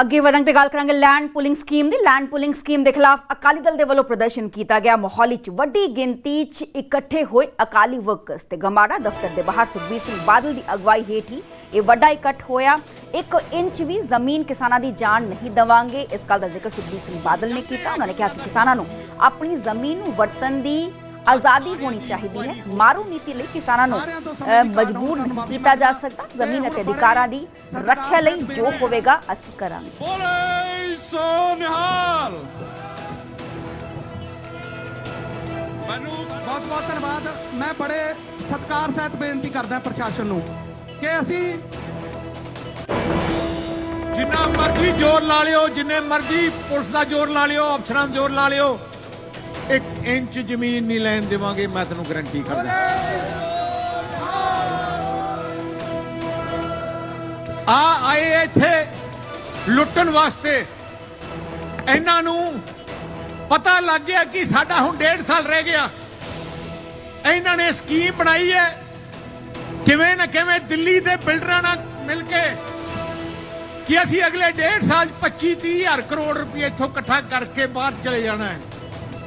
ਅੱਗੇ ਵਧਣ ਤੇ ਗੱਲ ਕਰਾਂਗੇ ਲੈਂਡ ਪੁਲਿੰਗ ਸਕੀਮ ਦੀ। ਲੈਂਡ ਪੁਲਿੰਗ ਸਕੀਮ ਦੇ ਖਿਲਾਫ ਅਕਾਲੀ ਦਲ ਦੇ ਵੱਲੋਂ ਪ੍ਰਦਰਸ਼ਨ ਕੀਤਾ ਗਿਆ। ਮੋਹਾਲੀ 'ਚ ਵੱਡੀ ਗਿਣਤੀ 'ਚ ਇਕੱਠੇ ਹੋਏ ਅਕਾਲੀ ਵਰਕਰਸ ਤੇ ਗਮਾੜਾ ਦਫ਼ਤਰ ਦੇ ਬਾਹਰ ਸੁਖਬੀਰ ਸਿੰਘ ਬਾਦਲ ਦੀ ਅਗਵਾਈ ਹੇਠ ਹੀ ਇਹ ਵੱਡਾ ਇਕੱਠ ਹੋਇਆ। ਇੱਕ ਇੰਚ ਵੀ ਜ਼ਮੀਨ ਕਿਸਾਨਾਂ ਦੀ ਜਾਨ ਨਹੀਂ ਦਵਾਂਗੇ। ਇਸ ਗੱਲ ਦਾ ਜ਼ਿਕਰ ਸੁਖਬੀਰ ਸਿੰਘ ਬਾਦਲ ਨੇ ਕੀਤਾ। ਉਹਨਾਂ ਨੇ ਕਿਹਾ ਕਿ ਕਿਸਾਨਾਂ ਨੂੰ ਆਪਣੀ ਜ਼ਮੀਨ ਨੂੰ ਵਰਤਣ ਦੀ ਆਜ਼ਾਦੀ ਹੋਣੀ ਚਾਹੀਦੀ ਹੈ। ਮਾਰੂ ਨੀਤੀ ਲਈ ਕਿਸਾਨਾਂ ਨੂੰ ਮਜਬੂਰ ਨਹੀਂ ਕੀਤਾ ਜਾ ਸਕਦਾ। ਜ਼ਮੀਨ ਅਤੇ ਅਧਿਕਾਰਾਂ ਦੀ ਰੱਖਿਆ ਲਈ ਜੋ ਹੋਵੇਗਾ ਅਸੀਂ ਕਰਾਂਗੇ। ਬਹੁਤ ਬਹੁਤ ਧੰਨਵਾਦ। ਮੈਂ ਬੜੇ ਸਤਿਕਾਰ ਸਹਿਤ ਬੇਨਤੀ ਕਰਦਾ ਪ੍ਰਸ਼ਾਸਨ ਨੂੰ ਕਿ ਅਸੀਂ ਜਿੰਨਾ ਮਰਜ਼ੀ ਜ਼ੋਰ ਲਾ ਲਿਓ ਜਿੰਨੇ ਮਰਜ਼ੀ ਪੁਲਿਸ ਦਾ ਜ਼ੋਰ ਲਾ ਲਿਓ ਅਫਸਰਾਂ ਦਾ ਜ਼ੋਰ ਲਾ ਲਿਓ ਇੱਕ ਇੰਚ ਜ਼ਮੀਨ ਨਹੀਂ ਲੈਣ ਦੇਵਾਂਗੇ, ਮੈਂ ਤੈਨੂੰ ਗਰੰਟੀ ਕਰਦਾ। ਆ ਆਏ ਇੱਥੇ ਲੁੱਟਣ ਵਾਸਤੇ। ਇਹਨਾਂ ਨੂੰ ਪਤਾ ਲੱਗ ਗਿਆ ਕਿ ਸਾਡਾ ਹੁਣ ਡੇਢ ਸਾਲ ਰਹਿ ਗਿਆ। ਇਹਨਾਂ ਨੇ ਸਕੀਮ ਬਣਾਈ ਹੈ। ਕਿਵੇਂ ਨਾ ਕਿਵੇਂ ਦਿੱਲੀ ਦੇ ਬਿਲਡਰਾਂ ਨਾਲ ਮਿਲ ਕੇ ਕਿ ਅਸੀਂ ਅਗਲੇ 1.5 ਸਾਲ 25 30 ਹਜ਼ਾਰ ਕਰੋੜ ਰੁਪਏ ਇੱਥੋਂ ਇਕੱਠਾ ਕਰਕੇ ਬਾਹਰ ਚਲੇ ਜਾਣਾ ਹੈ।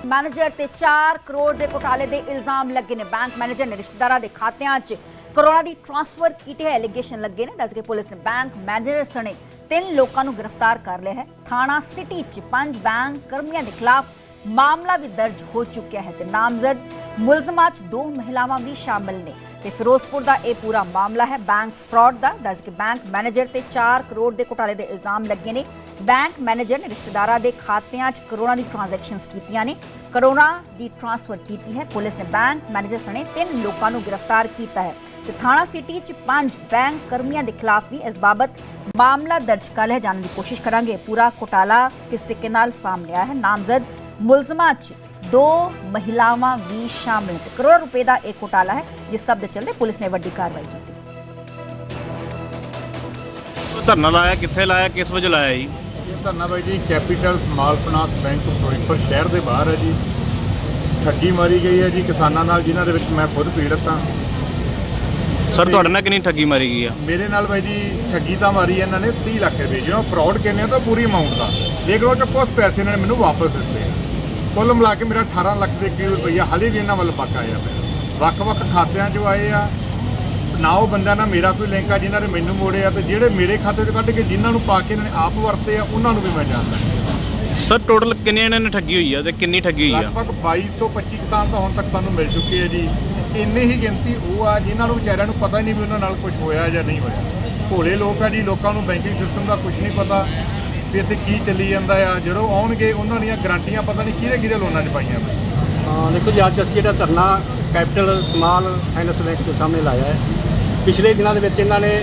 ਮੈਨੇਜਰ ਤੇ 4 ਕਰੋੜ ਦੇ ਘੁਟਾਲੇ ਦੇ ਇਲਜ਼ਾਮ ਲੱਗੇ ਨੇ। ਬੈਂਕ ਮੈਨੇਜਰ ਨੇ ਰਿਸ਼ਤੇਦਾਰਾਂ ਦੇ ਖਾਤਿਆਂ 'ਚ ਕਰੋੜਾਂ ਦੀ ਟ੍ਰਾਂਸਫਰ ਕੀਤੇ ਹੈ ਐਲੀਗੇਸ਼ਨ ਲੱਗੇ ਨੇ। ਦੱਸ ਕੇ ਪੁਲਿਸ ਨੇ ਬੈਂਕ ਮੈਨੇਜਰ ਸਣੇ ਤਿੰਨ ਲੋਕਾਂ ਨੂੰ ਗ੍ਰਿਫਤਾਰ ਕਰ ਲਿਆ ਹੈ। ਥਾਣਾ ਸਿਟੀ 'ਚ ਪੰਜ ਬੈਂਕ ਕਰਮੀਆਂ ਦੇ ਖਿਲਾਫ ਮਾਮਲਾ ਵੀ ਦਰਜ ਹੋ ਚੁੱਕਿਆ ਹੈ ਤੇ ਨਾਮਜ਼ਦ ਮੁਲਜ਼ਮਾਂ 'ਚ ਦੋ ਮਹਿਲਾਵਾਂ ਵੀ ਸ਼ਾਮਲ ਨੇ। ਤੇ ਫਿਰੋਜ਼ਪੁਰ ਦਾ ਇਹ ਪੂਰਾ ਮਾਮਲਾ ਹੈ। ਬੈਂਕ ਫਰਾਡ ਦਾ ਦੱਸ ਕੇ ਬੈਂਕ ਮੈਨੇਜਰ ਤੇ 4 ਕਰੋੜ ਦੇ ਘੁਟਾਲੇ ਦੇ ਇਲਜ਼ਾਮ ਲੱਗੇ ਨੇ। ਬੈਂਕ ਮੈਨੇਜਰ ਨੇ ਰਿਸ਼ਤੇਦਾਰਾਂ ਦੇ ਖਾਤਿਆਂ 'ਚ ਕਰੋੜਾਂ ਦੀ ਟ੍ਰਾਂਜੈਕਸ਼ਨਸ ਕੀਤੀਆਂ ਨੇ। ਕਰੋੜਾਂ ਦੀ ਟ੍ਰਾਂਸਫਰ ਕੀਤੀ ਹੈ। ਪੁਲਿਸ ਨੇ ਬੈਂਕ ਮੈਨੇਜਰ ਸਣੇ ਤਿੰਨ ਲੋਕਾਂ ਨੂੰ ਗ੍ਰਿਫਤਾਰ ਕੀਤਾ ਹੈ। ਤੇ ਥਾਣਾ ਸਿਟੀ 'ਚ ਪੰਜ ਬੈਂਕ ਕਰਮੀਆਂ ਦੇ ਖਿਲਾਫ ਵੀ ਇਸ ਬਾਬਤ ਮਾਮਲਾ ਦਰਜ ਕਰ ਲਿਆ ਜਾਣ ਦੀ ਕੋਸ਼ਿਸ਼ ਕਰਾਂਗੇ। ਪੂਰਾ ਘੁਟਾਲਾ ਕਿਸ ਤਰੀਕੇ ਨਾਲ ਸਾਹਮਣੇ ਆਇਆ ਹੈ? ਨਾਮਜ਼ਦ ਮੁਲਜ਼ਮਾਂ 'ਚ ਦੋ ਮਹਿਲਾਵਾਂ ਵੀ ਸ਼ਾਮਿਲ ਤੇ ਕਰੋੜ ਰੁਪਏ ਦਾ ਇੱਕ ਘੁਟਾਲਾ ਹੈ ਜਿਸ ਸਭ ਦੇ ਚੱਲਦੇ ਪੁਲਿਸ ਨੇ ਵੱਡੀ ਕਾਰਵਾਈ ਕੀਤੀ। ਧਰਨਾ ਲਾਇਆ ਕਿੱਥੇ ਲਾਇਆ ਕਿਸ ਵਜ੍ਹਾ ਲਾਇਆ ਜੀ? ਇਹ ਧਰਨਾ ਬਾਈ ਜੀ Capital Small Finance Bank Ferozepur ਸ਼ਹਿਰ ਦੇ ਬਾਹਰ ਹੈ ਜੀ। ਠੱਗੀ ਮਾਰੀ ਗਈ ਹੈ ਜੀ ਕਿਸਾਨਾਂ ਨਾਲ ਜਿਨ੍ਹਾਂ ਦੇ ਵਿੱਚ ਮੈਂ ਖੁਦ ਪੀੜਤ ਹਾਂ। ਸਰ ਤੁਹਾਡੇ ਨਾਲ ਕਿੰਨੀ ਠੱਗੀ ਮਾਰੀ ਗਈ ਆ? ਮੇਰੇ ਨਾਲ ਬਾਈ ਜੀ ਠੱਗੀ ਤਾਂ ਮਾਰੀ ਇਹਨਾਂ ਨੇ 30 ਲੱਖ ਰੁਪਏ। ਜਿਹਨੂੰ ਫਰਾਡ ਕਹਿੰਦੇ ਆ ਤਾਂ ਪੂਰੀ ਅਮਾਉਂਟ ਦਾ। ਦੇਖ ਲਓ ਕਿ ਕੁਝ ਪੈਸੇ ਇਹਨਾਂ ਨੇ ਮੈਨੂੰ ਵਾਪਸ ਦਿੱਤੇ। ਕੁੱਲ ਮਿਲਾ ਕੇ ਮੇਰਾ 18 ਲੱਖ ਦੇ ਕਰੀਬ ਰੁਪਈਆ ਹਾਲੇ ਵੀ ਇਹਨਾਂ ਵੱਲ ਪੱਕਾ ਆ ਪਿਆ। ਵੱਖ-ਵੱਖ ਖਾਤਿਆਂ 'ਚੋਂ ਆਏ ਆ। ਨਾ ਉਹ ਬੰਦਾ ਨਾ ਮੇਰਾ ਕੋਈ ਲਿੰਕ ਆ ਜਿਨ੍ਹਾਂ ਨੇ ਮੈਨੂੰ ਮੋੜੇ ਆ ਤੇ ਜਿਹੜੇ ਮੇਰੇ ਖਾਤੇ 'ਚ ਕੱਢ ਕੇ ਜਿਨ੍ਹਾਂ ਨੂੰ ਪਾ ਕੇ ਇਹਨਾਂ ਨੇ ਆਪ ਵਰਤੇ ਆ ਉਹਨਾਂ ਨੂੰ ਵੀ ਮੈਂ ਜਾਣਦਾ। ਸਰ ਟੋਟਲ ਕਿੰਨੇ ਇਹਨਾਂ ਨੇ ਠੱਗੀ ਹੋਈ ਆ ਤੇ ਕਿੰਨੀ ਠੱਗੀ ਹੋਈ ਆ? ਲਗਭਗ 22 ਤੋਂ 25 ਕਿਸਾਨ ਤਾਂ ਹੁਣ ਤੱਕ ਸਾਨੂੰ ਮਿਲ ਚੁੱਕੇ ਆ ਜੀ। ਇੰਨੀ ਹੀ ਗਿਣਤੀ ਉਹ ਆ ਜਿਨ੍ਹਾਂ ਨੂੰ ਵਿਚਾਰਿਆਂ ਨੂੰ ਪਤਾ ਹੀ ਨਹੀਂ ਵੀ ਉਹਨਾਂ ਨਾਲ ਕੁਝ ਹੋਇਆ ਜਾਂ ਨਹੀਂ ਹੋਇਆ। ਭੋਲੇ ਲੋਕ ਆ ਜੀ ਲੋਕਾਂ ਨੂੰ ਬੈਂਕਿੰਗ ਸਿਸਟਮ ਦਾ ਕੁਝ ਨਹੀਂ ਪਤਾ। ਵੀ ਇੱਥੇ ਕੀ ਚੱਲੀ ਜਾਂਦਾ ਆ, ਜਦੋਂ ਆਉਣਗੇ ਉਹਨਾਂ ਦੀਆਂ ਗਰੰਟੀਆਂ ਪਤਾ ਨਹੀਂ ਕਿਹਦੇ ਕਿਹਦੇ ਲੋਨਾਂ 'ਚ ਪਾਈਆਂ ਨੇ। ਹਾਂ, ਦੇਖੋ ਜੀ, ਅੱਜ ਅਸੀਂ ਜਿਹੜਾ ਧਰਨਾ ਕੈਪੀਟਲ ਸਮਾਲ ਫਾਈਨੈਂਸ ਬੈਂਕ ਦੇ ਸਾਹਮਣੇ ਲਾਇਆ ਹੈ। ਪਿਛਲੇ ਦਿਨਾਂ ਦੇ ਵਿੱਚ ਇਹਨਾਂ ਨੇ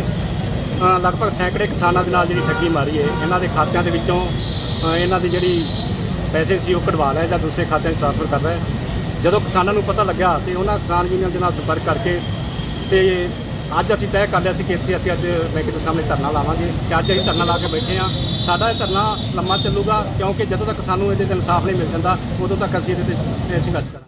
ਲਗਭਗ ਸੈਂਕੜੇ ਕਿਸਾਨਾਂ ਦੇ ਨਾਲ ਜਿਹੜੀ ਠੱਗੀ ਮਾਰੀ ਹੈ। ਇਹਨਾਂ ਦੇ ਖਾਤਿਆਂ ਦੇ ਵਿੱਚੋਂ ਇਹਨਾਂ ਦੀ ਜਿਹੜੀ ਪੈਸੇ ਸੀ ਉਹ ਕਢਵਾ ਲਿਆ ਜਾਂ ਦੂਸਰੇ ਖਾਤਿਆਂ 'ਚ ਟ੍ਰਾਂਸਫਰ ਕਰ ਰਿਹਾ ਜਦੋਂ ਕਿਸਾਨਾਂ ਨੂੰ ਪਤਾ ਲੱਗਾ ਤੇ ਉਹਨਾਂ ਕਿਸਾਨ ਯੂਨੀਅਨ ਦੇ ਨਾਲ ਸੰਪਰਕ ਕਰਕੇ ਤੇ ਅੱਜ ਅਸੀਂ ਤੈਅ ਕਰ ਲਿਆ ਸੀ ਕਿ ਇੱਥੇ ਅਸੀਂ ਅੱਜ ਬੈਂਕ ਦੇ ਸਾਹਮਣੇ ਧਰਨਾ ਲਾਵਾਂਗੇ ਤੇ ਅੱਜ ਅਸੀਂ ਧਰਨਾ ਲਾ ਕੇ ਬੈਠੇ ਹਾਂ। ਸਾਡਾ ਇਹ ਧਰਨਾ ਲੰਮਾ ਚੱਲੂਗਾ ਕਿਉਂਕਿ ਜਦੋਂ ਤੱਕ ਸਾਨੂੰ ਇਹਦੇ ਤੇ ਇਨਸਾਫ ਨਹੀਂ ਮਿਲ ਜਾਂਦਾ, ਉਦੋਂ ਤੱਕ ਅਸੀਂ ਇਹਦੇ ਤੇ ਸੰਘਰਸ਼ ਕਰਾਂਗੇ।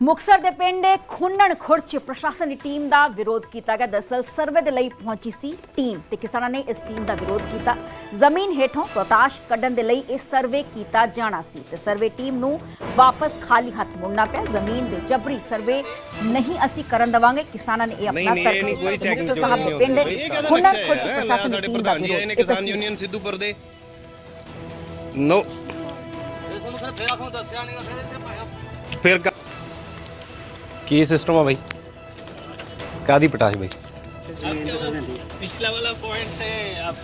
ਮੁਕਸਰ ਦੇ ਪਿੰਡ ਖੁੰਨਣ ਖੁਰਦ 'ਚ ਪ੍ਰਸ਼ਾਸਨ ਦੀ ਟੀਮ ਦਾ ਵਿਰੋਧ ਕੀਤਾ ਗਿਆ। ਦਰਅਸਲ ਸਰਵੇ ਦੇ ਲਈ ਪਹੁੰਚੀ ਸੀ ਟੀਮ ਤੇ ਕਿਸਾਨਾਂ ਨੇ ਇਸ ਟੀਮ ਦਾ ਵਿਰੋਧ ਕੀਤਾ। ਜ਼ਮੀਨ ਹੇਠੋਂ ਪੋਟਾਸ਼ ਕੱਢਣ ਦੇ ਲਈ ਇਹ ਸਰਵੇ ਕੀਤਾ ਜਾਣਾ ਸੀ ਤੇ ਸਰਵੇ ਟੀਮ ਨੂੰ ਵਾਪਸ ਖਾਲੀ ਹੱਥ ਮੁੜਨਾ ਪਿਆ। ਜ਼ਮੀਨ ਦੇ ਜਬਰੀ ਸਰਵੇ ਨਹੀਂ ਅਸੀਂ ਕਰਨ ਦਵਾਂਗੇ। ਕਿਸਾਨਾਂ ਨੇ ਇਹ ਆਪਣਾ ਤਰਕ ਮੁਕਤਸਰ ਸਾਹਿਬ ਦੇ ਪਿੰਡ ਖੁੰਨਣ ਖੁਰਦ 'ਚ ਪ੍ਰਸ਼ਾਸਨ ਦੀ ਟੀਮ ਦਾ ਵਿਰੋਧ ਇਹ ਤਸਵੀਰ ਯੂਨੀਅਨ ਸਿੱਧੂਪੁਰ ਦੇ। ਨੋ ਫਿਰ ਕ- ਕੀ ਸਿਸਟਮ ਆ ਬਾਈ ਕਾਦੀ ਪਟਾਸ਼ ਬਾਈ पिछला वाला पॉइंट से आप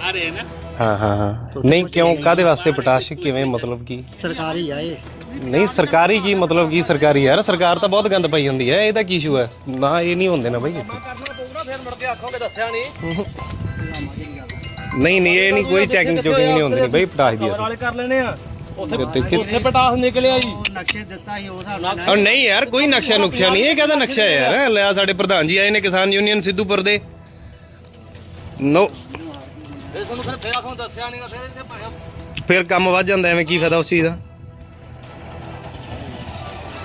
आ रहे हैं ना ਹਾਂ ਹਾਂ ਹਾਂ ਨਹੀਂ ਕਿਉਂ ਕਾਦੇ ਵਾਸਤੇ ਪਟਾਸ਼ ਕਿਵੇਂ ਮਤਲਬ ਕੀ ਸਰਕਾਰੀ ਆ ਇਹ ਨਹੀਂ ਸਰਕਾਰੀ ਕੀ ਮਤਲਬ ਕੀ ਸਰਕਾਰੀ ਯਾਰ ਸਰਕਾਰ ਤਾਂ ਬਹੁਤ ਗੰਦ ਪਾਈ ਹੁੰਦੀ ਹੈ ਇਹਦਾ ਕੀ ਇਸ਼ੂ ਹੈ ਨਾ ਇਹ ਨਹੀਂ ਹੁੰਦੇ ਨਾ ਬਾਈ ਇੱਥੇ ਨਹੀਂ ਨਹੀਂ ਇਹ ਨਹੀਂ ਕੋਈ ਚੈਕਿੰਗ ਚੁਕਿੰਗ ਨਹੀਂ ਹੁੰਦੀ ਬਾਈ ਪਟਾਸ਼ ਦੀ ਵਾਲੇ ਕਰ ਲੈਣੇ ਆ ਉੱਥੇ ਉੱਥੇ ਪਟਾਸ ਨਿਕਲਿਆ ਜੀ। ਨਕਸ਼ੇ ਦਿੱਤਾ ਸੀ ਉਹ ਹਿਸਾਬ ਔਰ ਨਹੀਂ ਯਾਰ ਕੋਈ ਨਕਸ਼ਾ ਨੁਕਸ਼ਾ ਨਹੀਂ ਇਹ ਕਹਦਾ ਨਕਸ਼ਾ ਹੈ ਯਾਰ? ਲਿਆ ਸਾਡੇ ਪ੍ਰਧਾਨ ਜੀ ਆਏ ਨੇ ਕਿਸਾਨ ਯੂਨੀਅਨ ਸਿੱਧੂਪੁਰ ਦੇ। ਨੋ। ਤੁਹਾਨੂੰ ਫਿਰ ਫੇਰ ਆਖੋਂ ਦੱਸਿਆ ਨਹੀਂ ਫਿਰ ਇੱਥੇ ਭਾਇਆ ਫਿਰ ਕੰਮ ਵੱਧ ਜਾਂਦਾ ਐਵੇਂ ਕੀ ਫਾਇਦਾ ਉਸ ਚੀਜ਼ ਦਾ?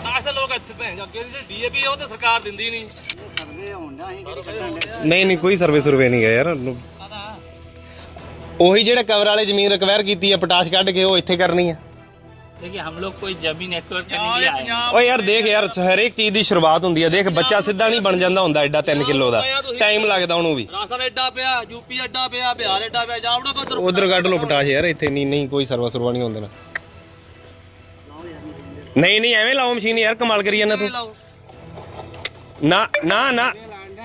ਆਖਦੇ ਲੋਕ ਇੱਥੇ ਭੈਣ ਅੱਗੇ ਜਿਹੜੀ ਡੀਏਪੀ ਉਹ ਤੇ ਸਰਕਾਰ ਦਿੰਦੀ ਨਹੀਂ ਨਹੀਂ ਨਹੀਂ ਕੋਈ ਸਰਵੇ ਸਰਵੇ ਨਹੀਂ ਗਿਆ ਯਾਰ। ਉਹੀ ਜਿਹੜਾ ਕਵਰ ਵਾਲੇ ਜ਼ਮੀਨ ਰਿਕਵਾਇਰ ਕੀਤੀ ਹੈ ਪਟਾਸ਼ ਕੱਢ ਕੇ ਉਹ ਇੱਥੇ ਕਰਨੀ ਹੈ देखिए हम लोग कोई जमीन एक्वायर करने के लिए आए हैं ਓਏ ਯਾਰ ਦੇਖ ਯਾਰ ਹਰੇਕ ਚੀਜ਼ ਦੀ ਸ਼ੁਰੂਆਤ ਹੁੰਦੀ ਹੈ ਦੇਖ ਬੱਚਾ ਸਿੱਧਾ ਨਹੀਂ ਬਣ ਜਾਂਦਾ ਹੁੰਦਾ ਐਡਾ 3 ਕਿਲੋ ਦਾ ਟਾਈਮ ਲੱਗਦਾ ਉਹਨੂੰ ਵੀ ਰਾਜਸਥਾਨ ਐਡਾ ਪਿਆ ਯੂਪੀ ਐਡਾ ਪਿਆ ਬਿਹਾਰ ਐਡਾ ਪਿਆ ਜਾਵੜਾ ਬਦਰ ਉਧਰ ਕੱਢ ਲਓ ਪਟਾਸ਼ ਯਾਰ ਇੱਥੇ ਨਹੀਂ ਨਹੀਂ ਕੋਈ ਸਰਵਾ ਸਰਵਾ ਨਹੀਂ ਹੁੰਦਾ ਨਾ ਨਹੀਂ ਨਹੀਂ ਐਵੇਂ ਲਾਓ ਮਸ਼ੀਨ ਯਾਰ ਕਮਾਲ ਕਰੀ ਜਾਂਦਾ ਤੂੰ ਨਾ ਨਾ ਨਾ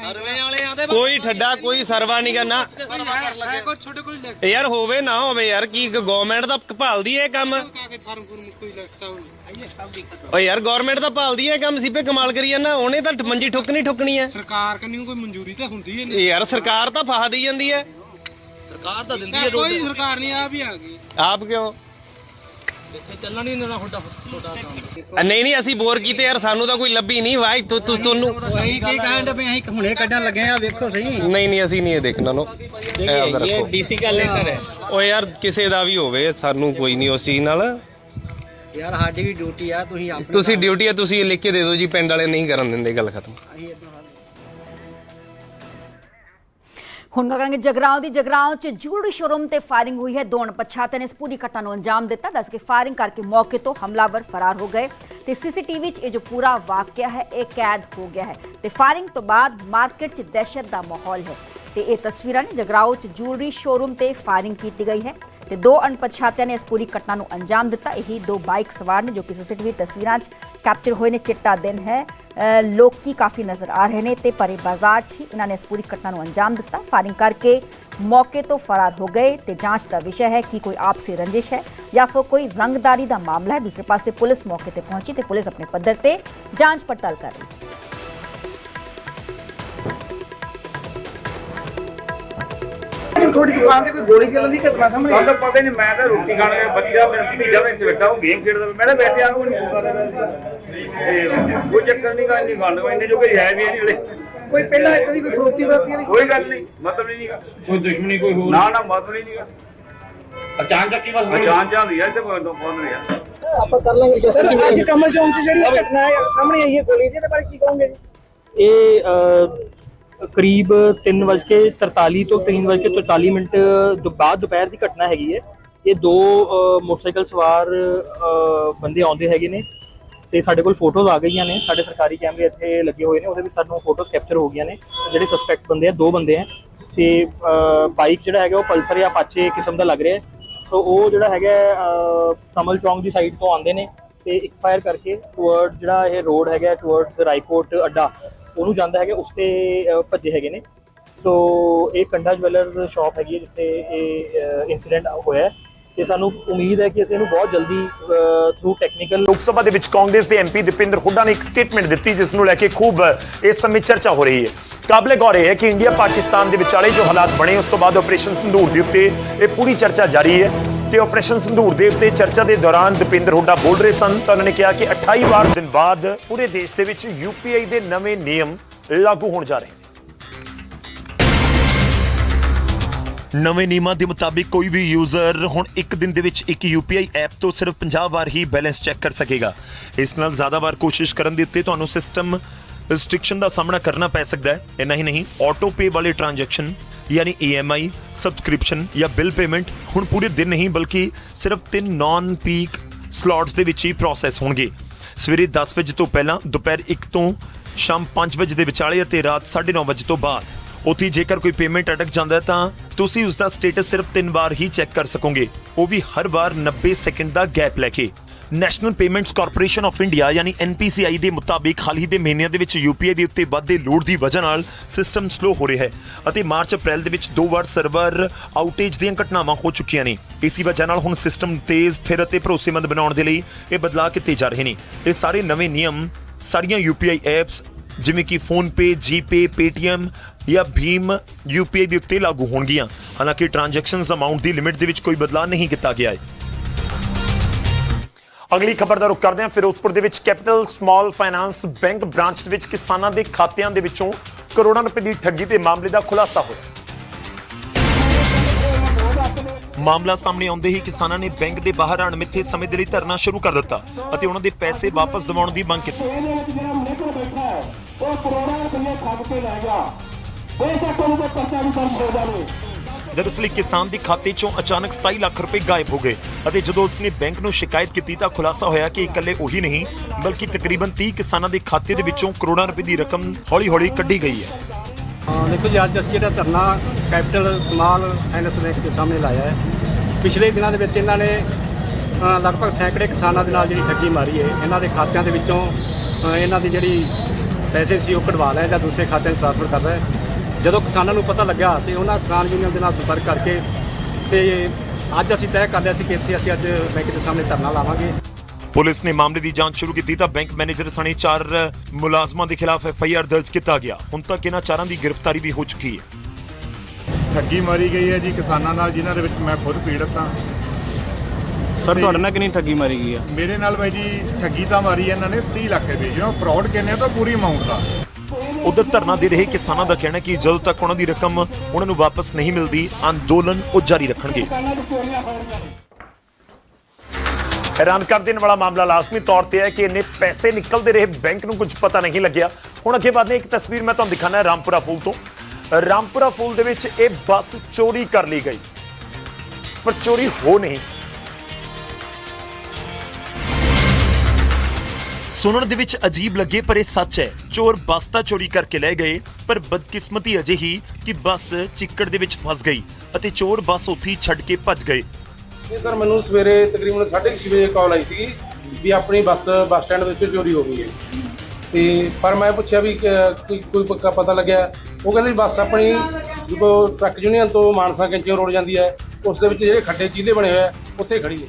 ਸਰਵੇ ਵਾਲੇ ਆਂਦੇ ਕੋਈ ਠੱਡਾ ਕੋਈ ਸਰਵਾ ਨਹੀਂ ਕਰਨਾ। ਕਰ ਲੱਗੇ ਕੋਈ ਛੋਟੇ ਕੋਈ ਲਿਖ ਯਾਰ ਹੋਵੇ ਨਾ ਹੋਵੇ ਯਾਰ ਕੀ ਗਵਰਨਮੈਂਟ ਦਾ ਭਾਲਦੀ ਹੈ ਇਹ ਕੰਮ? ਓਏ ਯਾਰ ਗਵਰਨਮੈਂਟ ਤਾਂ ਭਾਲਦੀ ਹੈ ਇਹ ਕੰਮ ਸੀਪੇ ਕਮਾਲ ਕਰੀ ਜਾਂਦਾ ਉਹਨੇ ਤਾਂ ਮੰਜੀ ਠੁੱਕਣੀ ਠੁੱਕਣੀ ਹੈ। ਸਰਕਾਰ ਕੰਨੀ ਕੋਈ ਮਨਜ਼ੂਰੀ ਤਾਂ ਹੁੰਦੀ ਹੈ ਯਾਰ ਸਰਕਾਰ ਤਾਂ ਫਾਹ ਦੇਈ ਜਾਂਦੀ ਹੈ। ਸਰਕਾਰ ਤਾਂ ਦਿੰਦੀ ਹੈ ਕੋਈ ਸਰਕਾਰ ਨਹੀਂ ਆ ਵੀ ਆ ਗਈ। ਆਪ ਕਿਉਂ? ਇੱਥੇ ਚੱਲਣ ਨਹੀਂ ਦੇਣਾ ਤੁਹਾਡਾ ਤੁਹਾਡਾ ਅ, ਨਹੀਂ ਨਹੀਂ ਅਸੀਂ ਬੋਰ ਕੀਤੇ ਯਾਰ ਸਾਨੂੰ ਤਾਂ ਕੋਈ ਲੱਭੀ ਨਹੀਂ ਵਾਈ ਤੂੰ ਤੂੰ ਤੁਹਾਨੂੰ ਅਸੀਂ ਕੀ ਕਹਿਣ ਦੇ ਅਸੀਂ ਹੁਣੇ ਕੱਢਣ ਲੱਗੇ ਆ ਵੇਖੋ ਸਹੀ ਨਹੀਂ ਨਹੀਂ ਅਸੀਂ ਨਹੀਂ ਇਹ ਦੇਖਣਾ ਨੋ ਇਹ ਆਪਦਾ ਰੱਖੋ डीसी का लेटर है ਓਏ ਯਾਰ ਕਿਸੇ ਦਾ ਵੀ ਹੋਵੇ ਸਾਨੂੰ ਕੋਈ ਨਹੀਂ ਉਸ ਚੀਜ਼ ਨਾਲ ਯਾਰ ਸਾਡੀ ਵੀ ਡਿਊਟੀ ਆ ਤੁਸੀਂ ਆਪਣੇ ਤੁਸੀਂ ਡਿਊਟੀ ਹੈ ਤੁਸੀਂ ਇਹ ਲਿਖ ਕੇ ਦੇ ਦਿਓ ਜੀ ਪਿੰਡ ਵਾਲੇ ਨਹੀਂ ਕਰਨ ਦਿੰਦੇ ਗੱਲ ਖਤਮ ਅਸੀਂ ਏਦਾਂ ਹੁਣ ਗੱਲ ਕਰਾਂਗੇ ਜਗਰਾਉਂ ਦੀ। ਜਗਰਾਉਂ ਚ ਜੂਲਰੀ ਸ਼ੋਰੂਮ ਤੇ ਫਾਇਰਿੰਗ ਹੋਈ ਹੈ। ਦੋ ਅਣਪਛਾਤੇ ਨੇ ਇਸ ਪੂਰੀ ਘਟਨਾ ਨੂੰ ਅੰਜਾਮ ਦਿੱਤਾ। ਦੱਸ ਕੇ ਫਾਇਰਿੰਗ ਕਰਕੇ ਮੌਕੇ ਤੋਂ ਹਮਲਾਵਰ ਫਰਾਰ ਹੋ ਗਏ। ਤੇ ਸੀਸੀਟੀਵੀ 'ਚ ਇਹ ਜੋ ਪੂਰਾ ਵਾਕਿਆ ਹੈ, ਇਹ ਕੈਦ ਹੋ ਗਿਆ ਹੈ। ਤੇ ਫਾਇਰਿੰਗ ਤੋਂ ਬਾਅਦ ਮਾਰਕੀਟ 'ਚ ਦਹਿਸ਼ਤ ਦਾ ਮਾਹੌਲ ਹੈ। ਤੇ ਇਹ ਤਸਵੀਰਾਂ ਨੇ ਜਗਰਾਉਂ ਚ ਜੂਲਰੀ ਸ਼ੋਰੂਮ ਤੇ ਫਾਇਰਿੰਗ ਕੀਤੀ ਗਈ ਹੈ। ਤੇ ਦੋ ਅਣਪਛਾਤਿਆਂ ਨੇ ਇਸ ਪੂਰੀ ਘਟਨਾ ਨੂੰ ਅੰਜਾਮ ਦਿੱਤਾ। ਇਹੀ ਦੋ ਬਾਈਕ ਸਵਾਰ ਨੇ ਜੋ ਕਿ ਸੀਸੀਟੀਵੀ ਤਸਵੀਰਾਂ 'ਚ ਕੈਪਚਰ ਹੋਏ ਨੇ। ਚਿੱਟਾ ਦਿਨ ਹੈ। ਅ, ਲੋਕੀ ਕਾਫੀ ਨਜ਼ਰ ਆ ਰਹੇ ਨੇ ਤੇ ਪਰੇ ਬਾਜ਼ਾਰ 'ਚ ਹੀ ਇਹਨਾਂ ਨੇ ਇਸ ਪੂਰੀ ਘਟਨਾ ਨੂੰ ਅੰਜਾਮ ਦਿੱਤਾ। ਫਾਇਰਿੰਗ ਕਰਕੇ ਮੌਕੇ ਤੋਂ ਫਰਾਰ ਹੋ ਗਏ ਤੇ ਜਾਂਚ ਦਾ ਵਿਸ਼ਾ ਹੈ ਕਿ ਕੋਈ ਆਪਸੀ ਰੰਜਿਸ਼ ਹੈ ਜਾਂ ਫਿਰ ਕੋਈ ਰੰਗਦਾਰੀ ਦਾ ਮਾਮਲਾ ਹੈ। ਦੂਸਰੇ ਪਾਸੇ ਪੁਲਿਸ ਮੌਕੇ ਤੇ ਪਹੁੰਚੀ ਤੇ ਪੁਲਿਸ ਆਪਣੇ ਪੱਧਰ ਤੇ ਜਾਂਚ ਪੜਤਾਲ ਕਰ ਰਹੀ ਹੈ। ਥੋੜੀ ਦੁਕਾਨ ਤੇ ਕੋਈ ਗੋਲੀ ਚੱਲਣ ਦੀ ਘਟਨਾ ਸਾਹਮਣੇ ਸਾਨੂੰ ਪਤਾ ਨਹੀਂ ਮੈਂ ਤਾਂ ਰੋਟੀ ਖਾਣ ਗਿਆ ਬੱਚਾ ਮੇਰਾ ਭਤੀਜਾ ਮੈਂ ਇੱਥੇ ਬੈਠਾ ਉਹ ਗੇਮ ਖੇਡਦਾ ਪਿਆ। ਮੈਂ ਤਾਂ ਵੈਸੇ ਆ ਕੋਈ ਨਹੀਂ ਤੇ ਕੋਈ ਚੱਕਰ ਨਹੀਂ ਗਾ ਨਹੀਂ ਗੱਲ ਕੋਈ ਇੰਨੇ ਜੋ ਕੋਈ ਹੈ ਵੀ ਨਹੀਂ ਹਲੇ ਕੋਈ ਪਹਿਲਾਂ ਇੱਕ ਦੀ ਕੋਈ ਫਰੋਤੀ ਵਰਤੀ ਵਾਲੀ? ਕੋਈ ਗੱਲ ਨਹੀਂ ਮਤਲਬ ਨਹੀਂ ਗਾ। ਕੋਈ ਦੁਸ਼ਮਣੀ ਕੋਈ ਹੋਰ? ਨਾ ਨਾ ਮਤਲਬ ਨਹੀਂ ਗਾ। ਅਚਾਨਕ ਕੀ ਬਸ ਅਚਾਨਕ ਜਾਂਦੀ ਹੈ ਤੇ ਕੋਈ ਫੋਨ ਨਹੀਂ ਆ। ਆਪਾਂ ਕਰ ਲਾਂਗੇ ਸਰ ਅੱਜ ਕਮਲ ਚੌਂਕ 'ਚ ਜਿਹੜੀ ਘਟਨਾ ਹੈ ਸਾਹਮਣੇ ਆਈ ਹੈ ਗੋਲੀ ਦੀ ਇਹਦੇ ਬਾਰੇ ਕੀ ਕਹੋਗੇ ਜੀ? ਇਹ ਅ, ਕਰੀਬ 3:43 ਤੋਂ 3:44 ਮਿੰਟ ਤੋਂ ਬਾਅਦ ਦੁਪਹਿਰ ਦੀ ਘਟਨਾ ਹੈਗੀ ਹੈ। ਇਹ ਦੋ ਮੋਟਰਸਾਈਕਲ ਸਵਾਰ ਬੰਦੇ ਆਉਂਦੇ ਹੈਗੇ ਨੇ ਤੇ ਸਾਡੇ ਕੋਲ ਫੋਟੋਜ਼ ਆ ਗਈਆਂ ਨੇ। ਸਾਡੇ ਸਰਕਾਰੀ ਕੈਮਰੇ ਇੱਥੇ ਲੱਗੇ ਹੋਏ ਨੇ, ਉਹਦੇ ਵਿੱਚ ਸਾਨੂੰ ਫੋਟੋਜ਼ ਕੈਪਚਰ ਹੋ ਗਈਆਂ ਨੇ। ਜਿਹੜੇ ਸਸਪੈਕਟ ਬੰਦੇ ਆ, ਦੋ ਬੰਦੇ ਆ ਤੇ ਬਾਈਕ ਜਿਹੜਾ ਹੈਗਾ ਉਹ ਪਲਸਰ ਜਾਂ ਪਾਚੇ ਕਿਸਮ ਦਾ ਲੱਗ ਰਿਹਾ ਸੋ ਉਹ ਜਿਹੜਾ ਹੈਗਾ ਕਮਲ ਚੌਂਕ ਦੀ ਸਾਈਡ ਤੋਂ ਆਉਂਦੇ ਨੇ ਤੇ ਇੱਕ ਫਾਇਰ ਕਰਕੇ ਟੁਵਰਡ ਜਿਹੜਾ ਇਹ ਰੋਡ ਹੈਗਾ ਟੁਵਰਡਸ ਰਾਈਕੋਟ ਅੱਡਾ ਉਹਨੂੰ ਜਾਂਦਾ ਹੈਗਾ, ਉਸ ਤੇ ਭੱਜੇ ਹੈਗੇ ਨੇ। ਸੋ ਇਹ ਕੰਡਾ ਜਵੈਲਰਸ ਸ਼ਾਪ ਹੈਗੀ ਹੈ, ਜਿੱਥੇ ਇਹ ਇਨਸੀਡੈਂਟ ਹੋਇਆ ਹੈ। ਤੇ ਸਾਨੂੰ ਉਮੀਦ ਹੈ ਕਿ ਅਸੀਂ ਇਹਨੂੰ ਬਹੁਤ ਜਲਦੀ ਥਰੂ ਟੈਕਨੀਕਲ ਲੋਕ ਸਭਾ ਦੇ ਵਿੱਚ ਕਾਂਗਰਸ ਦੇ ਐਮਪੀ ਦੀਪਿੰਦਰ ਹੁੱਡਾ ਨੇ ਇੱਕ ਸਟੇਟਮੈਂਟ ਦਿੱਤੀ, ਜਿਸ ਨੂੰ ਲੈ ਕੇ ਖੂਬ ਇਸ ਸਮੇਂ ਚਰਚਾ ਹੋ ਰਹੀ ਹੈ। ਕਾਬਲੇ ਗੌਰ ਇਹ ਹੈ ਕਿ ਇੰਡੀਆ ਪਾਕਿਸਤਾਨ ਦੇ ਵਿਚਾਲੇ ਜੋ ਹਾਲਾਤ ਬਣੇ, ਉਸ ਤੋਂ ਬਾਅਦ ਆਪਰੇਸ਼ਨ ਸੰਧੂਰ ਦੇ ਉੱਤੇ ਇਹ ਪੂਰੀ ਚਰਚਾ ਜਾਰੀ ਹੈ ਤੇ ਆਪਰੇਸ਼ਨ ਸੰਧੂਰ ਦੇ ਉੱਤੇ ਚਰਚਾ ਦੇ ਦੌਰਾਨ ਦੀਪਿੰਦਰ ਹੁੱਡਾ ਬੋਲ ਰਹੇ ਸਨ ਤਾਂ ਉਹਨਾਂ ਨੇ ਕਿਹਾ ਕਿ 28 ਵਾਰ ਦਿਨ ਬਾਅਦ ਪੂਰੇ ਦੇਸ਼ ਦੇ ਵਿੱਚ ਯੂਪੀਆਈ ਦੇ ਨਵੇਂ ਨਿਯਮ ਲਾਗੂ ਹੋਣ ਜਾ ਰਹੇ ਨਵੇਂ ਨਿਯਮਾਂ ਦੇ ਮੁਤਾਬਿਕ ਕੋਈ ਵੀ ਯੂਜ਼ਰ ਹੁਣ ਇੱਕ ਦਿਨ ਦੇ ਵਿੱਚ ਇੱਕ UPI ਐਪ ਤੋਂ ਸਿਰਫ 50 ਵਾਰ ਹੀ ਬੈਲੈਂਸ ਚੈੱਕ ਕਰ ਸਕੇਗਾ। ਇਸ ਨਾਲ ਜ਼ਿਆਦਾ ਵਾਰ ਕੋਸ਼ਿਸ਼ ਕਰਨ ਦੇ ਉੱਤੇ ਤੁਹਾਨੂੰ ਸਿਸਟਮ ਰਿਸਟ੍ਰਿਕਸ਼ਨ ਦਾ ਸਾਹਮਣਾ ਕਰਨਾ ਪੈ ਸਕਦਾ ਹੈ। ਇੰਨਾ ਹੀ ਨਹੀਂ ਆਟੋ ਪੇ ਵਾਲੇ ਟ੍ਰਾਂਜੈਕਸ਼ਨ ਯਾਨੀ EMI ਸਬਸਕ੍ਰਿਪਸ਼ਨ ਜਾਂ ਬਿੱਲ ਪੇਮੈਂਟ ਹੁਣ ਪੂਰੇ ਦਿਨ ਨਹੀਂ, ਬਲਕਿ ਸਿਰਫ ਤਿੰਨ ਨਾਨ ਪੀਕ ਸਲੋਟਸ ਦੇ ਵਿੱਚ ਹੀ ਪ੍ਰੋਸੈਸ ਹੋਣਗੇ। ਸਵੇਰੇ 10 ਵਜੇ ਤੋਂ ਪਹਿਲਾਂ, ਦੁਪਹਿਰ 1 ਤੋਂ ਸ਼ਾਮ 5 ਵਜੇ ਦੇ ਵਿਚਾਲੇ ਅਤੇ ਰਾਤ 9:30 ਵਜੇ ਤੋਂ ਬਾਅਦ। ਉੱਥੇ ਜੇਕਰ ਕੋਈ ਪੇਮੈਂਟ ਅਟਕ ਜਾਂਦਾ ਤਾਂ ਤੁਸੀਂ ਉਸ ਦਾ ਸਟੇਟਸ ਸਿਰਫ ਤਿੰਨ ਵਾਰ ਹੀ ਚੈੱਕ ਕਰ ਸਕੋਗੇ। ਉਹ ਵੀ ਹਰ ਵਾਰ 90 ਸੈਕਿੰਡ ਦਾ ਗੈਪ ਲੈ ਕੇ। National Payments Corporation of India ਯਾਨੀ NPCI ਦੇ ਮੁਤਾਬਿਕ ਹਾਲ ਹੀ ਦੇ ਮਹੀਨਿਆਂ ਦੇ ਵਿੱਚ UPI ਦੇ ਉੱਤੇ ਵੱਧਦੇ ਲੋਡ ਦੀ ਵਜ੍ਹਾ ਨਾਲ ਸਿਸਟਮ ਸਲੋ ਹੋ ਰਿਹਾ ਹੈ ਅਤੇ ਮਾਰਚ ਅਪ੍ਰੈਲ ਦੇ ਵਿੱਚ ਦੋ ਵਾਰ ਸਰਵਰ ਆਊਟੇਜ ਦੀਆਂ ਘਟਨਾਵਾਂ ਹੋ ਚੁੱਕੀਆਂ ਨੇ। ਇਸੇ ਵਜ੍ਹਾ ਨਾਲ ਹੁਣ ਸਿਸਟਮ ਤੇਜ਼, ਸਥਿਰ ਅਤੇ ਭਰੋਸੇਮੰਦ ਬਣਾਉਣ ਦੇ ਲਈ ਇਹ ਬਦਲਾਅ ਕੀਤੇ ਜਾ ਰਹੇ ਨੇ। ਇਹ ਸਾਰੇ ਨਵੇਂ ਨਿਯਮ, ਸਾਰੀਆਂ UPI ਐਪਸ ਜਿਵੇਂ ਕਿ ਫੋਨ ਫੋਨਪੇ ਜੀਪੇ ਪੇਟੀਐਮ ਜਾਂ ਭੀਮ UPI ਦੇ ਉੱਤੇ ਲਾਗੂ ਹੋਣਗੀਆਂ। ਹਾਲਾਂਕਿ ਟ੍ਰਾਂਜੈਕਸ਼ਨਸ ਅਮਾਉਂਟ ਦੀ ਲਿਮਿਟ ਦੇ ਵਿੱਚ ਕੋਈ ਬਦਲਾਅ ਨਹੀਂ ਕੀਤਾ ਗਿਆ ਹੈ। ਅਗਲੀ ਖਬਰ ਦਾ ਰੁਖ ਕਰਦੇ ਹਾਂ, ਫਿਰੋਜ਼ਪੁਰ ਦੇ ਵਿੱਚ Capital Small Finance Bank branch ਦੇ ਵਿੱਚ ਕਿਸਾਨਾਂ ਦੇ ਖਾਤਿਆਂ ਦੇ ਵਿੱਚੋਂ ਕਰੋੜਾਂ ਰੁਪਏ ਦੀ ਠੱਗੀ ਦੇ ਮਾਮਲੇ ਦਾ ਖੁਲਾਸਾ ਹੋਇਆ। ਮਾਮਲਾ ਸਾਹਮਣੇ ਆਉਂਦੇ ਹੀ ਕਿਸਾਨਾਂ ਨੇ ਬੈਂਕ ਦੇ ਬਾਹਰ ਅਣਮਿੱਥੇ ਸਮੇਂ ਦੇ ਲਈ ਧਰਨਾ ਸ਼ੁਰੂ ਕਰ ਦਿੱਤਾ ਅਤੇ ਉਹਨਾਂ ਦੇ ਪੈਸੇ ਵਾਪਸ ਦਿਵਾਉਣ ਦੀ ਮੰਗ ਕੀਤੀ। ਬੇਸ਼ੱਕ ਉਹਨੂੰ ਕੋਈ ਪਰਚਾ ਵੀ ਦਰਜ ਹੋ ਜਾਵੇ ਦਰਅਸਲ ਕਿਸਾਨ ਦੇ ਖਾਤੇ 'ਚੋਂ ਅਚਾਨਕ 27 ਲੱਖ ਰੁਪਏ ਗਾਇਬ ਹੋ ਗਏ ਅਤੇ ਜਦੋਂ ਉਸਨੇ ਬੈਂਕ ਨੂੰ ਸ਼ਿਕਾਇਤ ਕੀਤੀ ਤਾਂ ਖੁਲਾਸਾ ਹੋਇਆ ਕਿ ਇਕੱਲੇ ਉਹੀ ਨਹੀਂ, ਬਲਕਿ ਤਕਰੀਬਨ 30 ਕਿਸਾਨਾਂ ਦੇ ਖਾਤੇ ਦੇ ਵਿੱਚੋਂ ਕਰੋੜਾਂ ਰੁਪਏ ਦੀ ਰਕਮ ਹੌਲੀ-ਹੌਲੀ ਕੱਢੀ ਗਈ ਹੈ। ਦੇਖੋ ਜੀ, ਅੱਜ ਅਸੀਂ ਜਿਹੜਾ ਧਰਨਾ ਕੈਪੀਟਲ ਸਮਾਲ ਫਾਈਨੈਂਸ ਬੈਂਕ ਦੇ ਸਾਹਮਣੇ ਲਾਇਆ ਹੈ। ਪਿਛਲੇ ਦਿਨਾਂ ਦੇ ਵਿੱਚ ਇਹਨਾਂ ਨੇ ਲਗਭਗ ਸੈਂਕੜੇ ਕਿਸਾਨਾਂ ਦੇ ਨਾਲ ਜਿਹੜੀ ਠੱਗੀ ਮਾਰੀ ਹੈ, ਇਹਨਾਂ ਦੇ ਖਾਤਿਆਂ ਦੇ ਵਿੱਚੋਂ ਇਹਨਾਂ ਦੀ ਜਿਹੜੀ ਪੈਸੇ ਸੀ ਉਹ ਕਢਵਾ ਲਿਆ ਜਾਂ ਦੂਸਰੇ ਖਾਤਿਆਂ 'ਚ ਟ੍ਰਾਂਸਫਰ ਕਰ ਰਿਹਾ ਜਦੋਂ ਕਿਸਾਨਾਂ ਨੂੰ ਪਤਾ ਲੱਗਾ ਤੇ ਉਹਨਾਂ ਕਿਸਾਨ ਯੂਨੀਅਨ ਦੇ ਨਾਲ ਸੰਪਰਕ ਕਰਕੇ ਤੇ ਅੱਜ ਅਸੀਂ ਤੈਅ ਕਰ ਲਿਆ ਸੀ ਕਿ ਇੱਥੇ ਅਸੀਂ ਅੱਜ ਬੈਂਕ ਦੇ ਸਾਹਮਣੇ ਧਰਨਾ ਲਾਵਾਂਗੇ। ਪੁਲਿਸ ਨੇ ਮਾਮਲੇ ਦੀ ਜਾਂਚ ਸ਼ੁਰੂ ਕੀਤੀ ਤਾਂ ਬੈਂਕ ਮੈਨੇਜਰ ਸਣੇ ਚਾਰ ਮੁਲਾਜ਼ਮਾਂ ਦੇ ਖਿਲਾਫ ਐਫਆਈਆਰ ਦਰਜ ਕੀਤਾ ਗਿਆ। ਹੁਣ ਤੱਕ ਇਹਨਾਂ ਚਾਰਾਂ ਦੀ ਗ੍ਰਿਫਤਾਰੀ ਵੀ ਹੋ ਚੁੱਕੀ ਹੈ। ਠੱਗੀ ਮਾਰੀ ਗਈ ਹੈ ਜੀ ਕਿਸਾਨਾਂ ਨਾਲ ਜਿਨ੍ਹਾਂ ਦੇ ਵਿੱਚ ਮੈਂ ਖੁਦ ਪੀੜਤ ਹਾਂ। ਸਰ ਤੁਹਾਡੇ ਨਾਲ ਕਿੰਨੀ ਠੱਗੀ ਮਾਰੀ ਗਈ ਆ ਮੇਰੇ ਨਾਲ ਬਾਈ ਜੀ ਠੱਗੀ ਤਾਂ ਮਾਰੀ ਇਹਨਾਂ ਨੇ 30 ਲੱਖ ਰੁਪਏ। ਜਿਹਨੂੰ ਫਰਾਡ ਕਹਿੰਦੇ ਆ ਤਾਂ ਪੂਰੀ ਅਮਾਉਂਟ ਦਾ। ਉਧਰ ਧਰਨਾ ਦੇ ਰਹੇ ਕਿਸਾਨਾਂ ਦਾ ਕਹਿਣਾ ਹੈ ਕਿ ਜਦੋਂ ਤੱਕ ਉਹਨਾਂ ਦੀ ਰਕਮ ਉਹਨਾਂ ਨੂੰ ਵਾਪਸ ਨਹੀਂ ਮਿਲਦੀ, ਅੰਦੋਲਨ ਉਹ ਜਾਰੀ ਰੱਖਣਗੇ। ਹੈਰਾਨ ਕਰ ਦੇਣ ਵਾਲਾ ਮਾਮਲਾ ਲਾਜ਼ਮੀ ਤੌਰ ਤੇ ਹੈ ਕਿ ਇੰਨੇ ਪੈਸੇ ਨਿਕਲਦੇ ਰਹੇ, ਬੈਂਕ ਨੂੰ ਕੁਝ ਪਤਾ ਨਹੀਂ ਲੱਗਿਆ। ਹੁਣ ਅੱਗੇ ਵੱਧਦੇ ਹਾਂ, ਇੱਕ ਤਸਵੀਰ ਮੈਂ ਤੁਹਾਨੂੰ ਦਿਖਾਣਾ ਹੈ ਰਾਮਪੁਰਾ ਫੂਲ ਤੋਂ। ਰਾਮਪੁਰਾ ਫੂਲ ਦੇ ਵਿੱਚ ਇਹ ਬੱਸ ਚੋਰੀ ਕਰ ਲਈ ਗਈ। ਪਰ ਚੋਰੀ ਹੋ ਨਹੀਂ ਸੀ ਸੁਣਨ ਦੇ ਵਿੱਚ ਅਜੀਬ ਲੱਗੇ, ਪਰ ਇਹ ਸੱਚ ਹੈ। ਚੋਰ ਬੱਸ ਤਾਂ ਚੋਰੀ ਕਰਕੇ ਲੈ ਗਏ, ਪਰ ਬਦਕਿਸਮਤੀ ਅਜੇ ਹੀ ਕਿ ਬੱਸ ਚਿੱਕੜ ਦੇ ਵਿੱਚ ਫਸ ਗਈ ਅਤੇ ਚੋਰ ਬੱਸ ਉੱਥੇ ਹੀ ਛੱਡ ਕੇ ਭੱਜ ਗਏ। ਇਹ ਸਰ, ਮੈਨੂੰ ਸਵੇਰੇ ਤਕਰੀਬਨ 6:30 ਵਜੇ ਕਾਲ ਆਈ ਸੀਗੀ ਵੀ ਆਪਣੀ ਬੱਸ ਬੱਸ ਸਟੈਂਡ ਦੇ ਵਿੱਚ ਚੋਰੀ ਹੋ ਗਈ ਹੈ। ਤੇ ਪਰ ਮੈਂ ਪੁੱਛਿਆ ਵੀ ਕੋਈ ਕੋਈ ਪੱਕਾ ਪਤਾ ਲੱਗਿਆ? ਉਹ ਕਹਿੰਦੇ ਵੀ ਬੱਸ ਆਪਣੀ ਜਦੋਂ ਟਰੱਕ ਯੂਨੀਅਨ ਤੋਂ ਮਾਨਸਾ ਕੈਂਚੀ ਰੋਡ ਜਾਂਦੀ ਹੈ, ਉਸ ਦੇ ਵਿੱਚ ਜਿਹੜੇ ਖੱਡੇ ਚੀਲੇ ਬਣੇ ਹੋਏ ਆ, ਉੱਥੇ ਖੜੀ ਹੈ।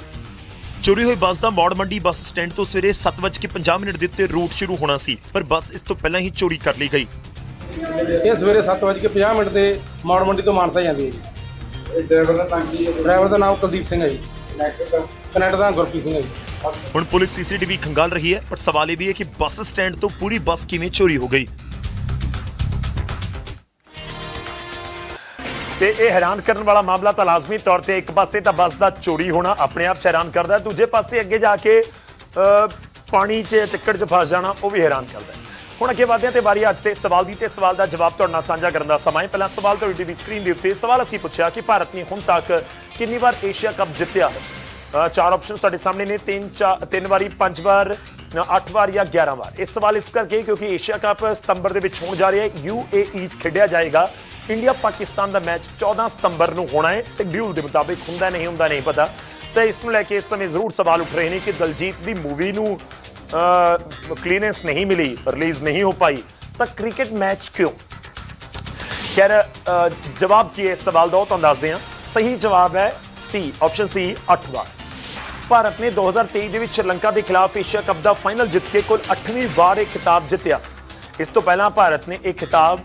ਚੋਰੀ ਹੋਈ ਬੱਸ ਦਾ ਮੌੜ ਮੰਡੀ ਬੱਸ ਸਟੈਂਡ ਤੋਂ ਸਵੇਰੇ 7:50 ਮਿੰਟ ਦੇ ਉੱਤੇ ਰੂਟ ਸ਼ੁਰੂ ਹੋਣਾ ਸੀ ਪਰ ਬੱਸ ਇਸ ਤੋਂ ਪਹਿਲਾਂ ਹੀ ਚੋਰੀ ਕਰ ਲਈ ਗਈ। ਇਹ ਸਵੇਰੇ 7:50 ਮਿੰਟ ਤੇ ਮੌੜ ਮੰਡੀ ਤੋਂ ਮਾਨਸਾ ਜਾਂਦੀ ਹੈ ਜੀ। ਡਰਾਈਵਰ ਦਾ ਨਾਮ ਕੀ ਹੈ ਡਰਾਈਵਰ ਦਾ ਨਾਮ ਕੁਲਦੀਪ ਸਿੰਘ ਹੈ ਜੀ। ਕਨੈਕਟਰ ਦਾ? ਗੁਰਪ੍ਰੀਤ ਸਿੰਘ ਹੈ ਜੀ। ਹੁਣ ਪੁਲਿਸ ਸੀਸੀਟੀਵੀ ਖੰਗਾਲ ਰਹੀ ਹੈ ਪਰ ਸਵਾਲ ਇਹ ਵੀ ਹੈ ਕਿ ਬੱਸ ਸਟੈਂਡ ਤੋਂ ਪੂਰੀ ਬੱਸ ਕਿਵੇਂ ਚੋਰੀ ਹੋ ਗਈ? ਤੇ ਇਹ ਹੈਰਾਨ ਕਰਨ ਵਾਲਾ ਮਾਮਲਾ ਤਾਂ ਲਾਜ਼ਮੀ ਤੌਰ ਤੇ ਇੱਕ ਪਾਸੇ ਤਾਂ ਬੱਸ ਦਾ ਚੋਰੀ ਹੋਣਾ ਆਪਣੇ ਆਪ 'ਚ ਹੈਰਾਨ ਕਰਦਾ ਦੂਜੇ ਪਾਸੇ ਅੱਗੇ ਜਾ ਕੇ ਪਾਣੀ 'ਚ ਚੱਕਰ 'ਚ ਫਸ ਜਾਣਾ ਉਹ ਵੀ ਹੈਰਾਨ ਕਰਦਾ ਹੁਣ ਅੱਗੇ ਵਧਦੇ ਹਾਂ ਤੇ ਵਾਰੀ ਅੱਜ ਤੇ ਸਵਾਲ ਦੀ ਤੇ ਸਵਾਲ ਦਾ ਜਵਾਬ ਤੁਹਾਡੇ ਨਾਲ ਸਾਂਝਾ ਕਰਨ ਦਾ ਸਮਾਂ ਹੈ। ਪਹਿਲਾ ਸਵਾਲ ਤੁਹਾਡੀ ਟੀਵੀ ਸਕਰੀਨ ਦੇ ਉੱਤੇ ਸਵਾਲ ਅਸੀਂ ਪੁੱਛਿਆ ਕਿ ਭਾਰਤ ਨੇ ਹੁਣ ਤੱਕ ਕਿੰਨੀ ਵਾਰ ਏਸ਼ੀਆ ਕੱਪ ਜਿੱਤਿਆ ਹੈ? ਚਾਰ ਆਪਸ਼ਨ ਤੁਹਾਡੇ ਸਾਹਮਣੇ ਨੇ ਤਿੰਨ ਚਾਰ ਤਿੰਨ ਵਾਰੀ ਪੰਜ ਵਾਰ ਅ, ਅੱਠ ਵਾਰ ਜਾਂ 11 ਵਾਰ। ਇਹ ਸਵਾਲ ਇਸ ਕਰਕੇ ਕਿਉਂਕਿ ਏਸ਼ੀਆ ਕੱਪ ਸਤੰਬਰ ਦੇ ਵਿੱਚ ਹੋਣ ਜਾ ਰਿਹਾ ਹੈ ਯੂਏਈ 'ਚ ਖੇਡਿਆ ਜਾਏਗਾ। ਇੰਡੀਆ ਪਾਕਿਸਤਾਨ ਦਾ ਮੈਚ 14 ਸਤੰਬਰ ਨੂੰ ਹੋਣਾ ਹੈ। ਸ਼ਡਿਊਲ ਦੇ ਮੁਤਾਬਿਕ ਹੁੰਦਾ ਨਹੀਂ ਹੁੰਦਾ ਨਹੀਂ ਪਤਾ। ਤਾਂ ਇਸ ਨੂੰ ਲੈ ਕੇ ਇਸ ਸਮੇਂ ਜ਼ਰੂਰ ਸਵਾਲ ਉੱਠ ਰਹੇ ਨੇ ਕਿ ਦਲਜੀਤ ਦੀ ਮੂਵੀ ਨੂੰ ਕਲੀਨੈਂਸ ਨਹੀਂ ਮਿਲੀ ਰਿਲੀਜ਼ ਨਹੀਂ ਹੋ ਪਾਈ। ਤਾਂ ਕ੍ਰਿਕਟ ਮੈਚ ਕਿਉਂ? ਖੈਰ ਜਵਾਬ ਕੀ ਹੈ ਇਸ ਸਵਾਲ ਦਾ ਉਹ ਤੁਹਾਨੂੰ ਦੱਸਦੇ ਹਾਂ। ਸਹੀ ਜਵਾਬ ਹੈ ਸੀ ਆਪਸ਼ਨ ਸੀ 8 ਵਾਰ। ਭਾਰਤ ਨੇ 2023 ਦੇ ਵਿੱਚ ਸ਼੍ਰੀਲੰਕਾ ਦੇ ਖਿਲਾਫ ਏਸ਼ੀਆ ਕੱਪ ਦਾ ਫਾਈਨਲ ਜਿੱਤ ਕੇ ਕੁੱਲ 8ਵੀਂ ਵਾਰ ਇਹ ਖਿਤਾਬ ਜਿੱਤਿਆ ਸੀ। ਇਸ ਤੋਂ ਪਹਿਲਾਂ ਭਾਰਤ ਨੇ ਇਹ ਖਿਤਾਬ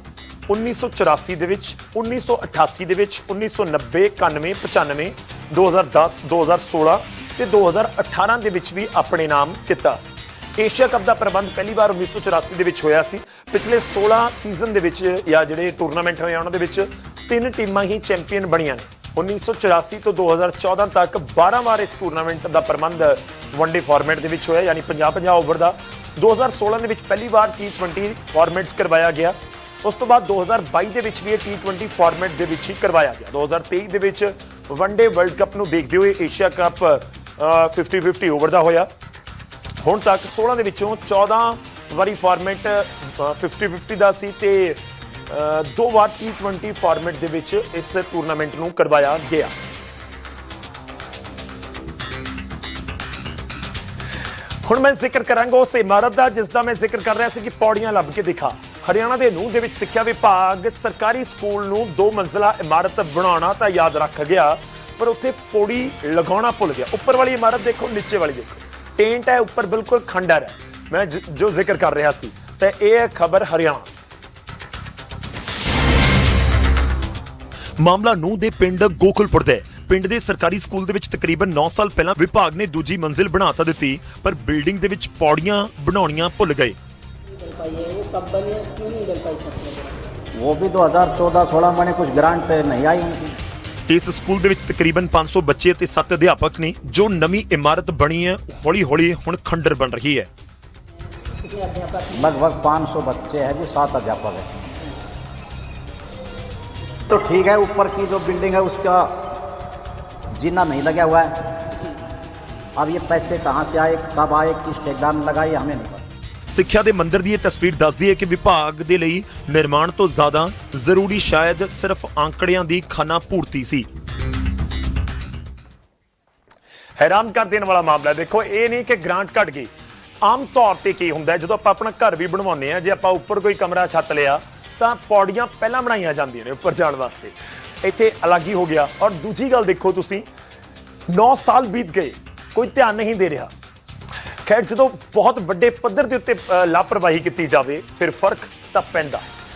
1984 ਦੇ ਵਿੱਚ 1988 ਦੇ ਵਿੱਚ 1990 91 95 2010 2016 ਤੇ 2018 ਦੇ ਵਿੱਚ ਵੀ ਆਪਣੇ ਨਾਮ ਕੀਤਾ ਸੀ। ਏਸ਼ੀਆ ਕੱਪ ਦਾ ਪ੍ਰਬੰਧ ਪਹਿਲੀ ਵਾਰ 1984 ਦੇ ਵਿੱਚ ਹੋਇਆ ਸੀ। ਪਿਛਲੇ 16 ਸੀਜ਼ਨ ਦੇ ਵਿੱਚ ਜਾਂ ਜਿਹੜੇ ਟੂਰਨਾਮੈਂਟ ਹੋਏ ਆ, ਉਹਨਾਂ ਦੇ ਵਿੱਚ ਤਿੰਨ ਟੀਮਾਂ ਹੀ ਚੈਂਪੀਅਨ ਬਣੀਆਂ ਨੇ। 1984 ਤੋਂ 2014 ਤੱਕ 12 ਵਾਰ ਇਸ ਟੂਰਨਾਮੈਂਟ ਦਾ ਪ੍ਰਬੰਧ ਵਨਡੇ ਫਾਰਮੈਟ ਦੇ ਵਿੱਚ ਹੋਇਆ, ਯਾਨੀ 50-50 ਓਵਰ ਦਾ। 2016 ਦੇ ਵਿੱਚ ਪਹਿਲੀ ਵਾਰ T20 ਫਾਰਮੈਟ 'ਚ ਕਰਵਾਇਆ ਗਿਆ। ਉਸ ਤੋਂ ਬਾਅਦ 2022 ਦੇ ਵਿੱਚ ਵੀ ਇਹ T20 ਫਾਰਮੈਟ ਦੇ ਵਿੱਚ ਹੀ ਕਰਵਾਇਆ ਗਿਆ। 2023 ਦੇ ਵਿੱਚ ਵਨਡੇ ਵਰਲਡ ਕੱਪ ਨੂੰ ਦੇਖਦੇ ਹੋਏ ਏਸ਼ੀਆ ਕੱਪ 50-50 ਓਵਰ ਦਾ ਹੋਇਆ। ਹੁਣ ਤੱਕ 16 ਦੇ ਵਿੱਚੋਂ 14 ਵਾਰੀ ਫਾਰਮੈਟ 50-50 ਦਾ ਸੀ ਤੇ ਦੋ ਵਾਰ T20 ਫਾਰਮੈਟ ਦੇ ਵਿੱਚ ਇਸ ਟੂਰਨਾਮੈਂਟ ਨੂੰ ਕਰਵਾਇਆ ਗਿਆ। ਹੁਣ ਮੈਂ ਜ਼ਿਕਰ ਕਰਾਂਗਾ ਉਸ ਇਮਾਰਤ ਦਾ, ਜਿਸ ਦਾ ਮੈਂ ਜ਼ਿਕਰ ਕਰ ਰਿਹਾ ਸੀ ਕਿ ਪੌੜੀਆਂ ਲੱਭ ਕੇ ਦਿਖਾ। ਹਰਿਆਣਾ ਦੇ ਨੂੰਹ ਦੇ ਵਿੱਚ ਸਿੱਖਿਆ ਵਿਭਾਗ ਸਰਕਾਰੀ ਸਕੂਲ ਨੂੰ ਦੋ ਮੰਜ਼ਲਾ ਇਮਾਰਤ ਬਣਾਉਣਾ ਤਾਂ ਯਾਦ ਰੱਖ ਗਿਆ, ਪਰ ਉੱਥੇ ਪੌੜੀ ਲਗਾਉਣਾ ਭੁੱਲ ਗਿਆ। ਉੱਪਰ ਵਾਲੀ ਇਮਾਰਤ ਦੇਖੋ, ਨੀਚੇ ਵਾਲੀ ਦੇਖੋ। ਟੇਂਟ ਹੈ, ਉੱਪਰ ਬਿਲਕੁਲ ਖੰਡਰ ਹੈ। ਮੈਂ ਜੋ ਜ਼ਿਕਰ ਕਰ ਰਿਹਾ ਸੀ, ਤੇ ਇਹ ਹੈ ਖਬਰ ਹਰਿਆਣਾ। ਮਾਮਲਾ ਨੂੰ ਦੇ ਪਿੰਡ ਗੋਖਲਪੁਰ ਦਾ ਪਿੰਡ ਦੇ ਸਰਕਾਰੀ ਸਕੂਲ ਦੇ ਵਿੱਚ ਤਕਰੀਬਨ 9 ਸਾਲ ਪਹਿਲਾਂ ਵਿਭਾਗ ਨੇ ਦੂਜੀ ਮੰਜ਼ਿਲ ਬਣਾ ਤਾਂ ਦਿੱਤੀ, ਪਰ ਬਿਲਡਿੰਗ ਦੇ ਵਿੱਚ ਪੌੜੀਆਂ ਬਣਾਉਣੀਆਂ ਭੁੱਲ ਗਏ। वो कब बने क्यों नहीं डल पाई छत वगैरह वो भी 2014-16 में कुछ ग्रांट नहीं आई उनकी ਇਸ ਸਕੂਲ ਦੇ ਵਿੱਚ ਤਕਰੀਬਨ 500 ਬੱਚੇ ਅਤੇ 7 ਅਧਿਆਪਕ ਨੇ ਜੋ ਨਵੀਂ ਇਮਾਰਤ ਬਣੀ ਹੈ ਹੌਲੀ-ਹੌਲੀ ਹੁਣ ਖੰਡਰ ਬਣ ਰਹੀ ਹੈ कितने अध्यापक लगभग 500 बच्चे हैं जी सात अध्यापक हैं तो ठीक है ऊपर की जो बिल्डिंग है उसका जीना नहीं लगा हुआ है अब ये पैसे कहाँ से आए कब आए किस ठेकेदार ने लगाए हमें नहीं पता ਸਿੱਖਿਆ ਦੇ ਮੰਦਰ ਦੀ ਇਹ ਤਸਵੀਰ ਦੱਸਦੀ ਹੈ ਕਿ ਵਿਭਾਗ ਦੇ ਲਈ ਨਿਰਮਾਣ ਤੋਂ ਜ਼ਿਆਦਾ ਜ਼ਰੂਰੀ ਸ਼ਾਇਦ ਸਿਰਫ ਆંકੜਿਆਂ ਦੀ ਖਾਨਾ ਪੂਰਤੀ ਸੀ। ਹੈਰਾਨ ਕਰ ਦੇਣ ਵਾਲਾ ਮਾਮਲਾ ਦੇਖੋ, ਇਹ ਨਹੀਂ ਕਿ ਗ੍ਰਾਂਟ ਘਟ ਗਈ। ਆਮ ਤੌਰ ਤੇ ਕੀ ਹੁੰਦਾ ਜਦੋਂ ਆਪਾਂ ਆਪਣਾ ਘਰ ਵੀ ਬਣਵਾਉਂਦੇ ਆ ਜੇ ਆਪਾਂ ਉੱਪਰ ਕੋਈ ਕਮਰਾ ਛੱਤ ਲਿਆ, ਤਾਂ ਪੌੜੀਆਂ ਪਹਿਲਾਂ ਬਣਾਈਆਂ ਜਾਂਦੀਆਂ ਨੇ ਉੱਪਰ ਜਾਣ ਵਾਸਤੇ। ਇੱਥੇ ਅਲੱਗ ਹੀ ਹੋ ਗਿਆ। ਔਰ ਦੂਜੀ ਗੱਲ ਦੇਖੋ ਤੁਸੀਂ 9 ਸਾਲ ਬੀਤ ਗਏ। ਕੋਈ ਧਿਆਨ ਨਹੀਂ ਦੇ ਰਿਹਾ। ਖੈਰ ਜਦੋਂ ਬਹੁਤ ਵੱਡੇ ਪੱਧਰ ਦੇ ਉੱਤੇ ਲਾਪਰਵਾਹੀ ਕੀਤੀ ਜਾਵੇ ਫਿਰ ਫ਼ਰਕ ਤਾਂ ਪੈਂਦਾ।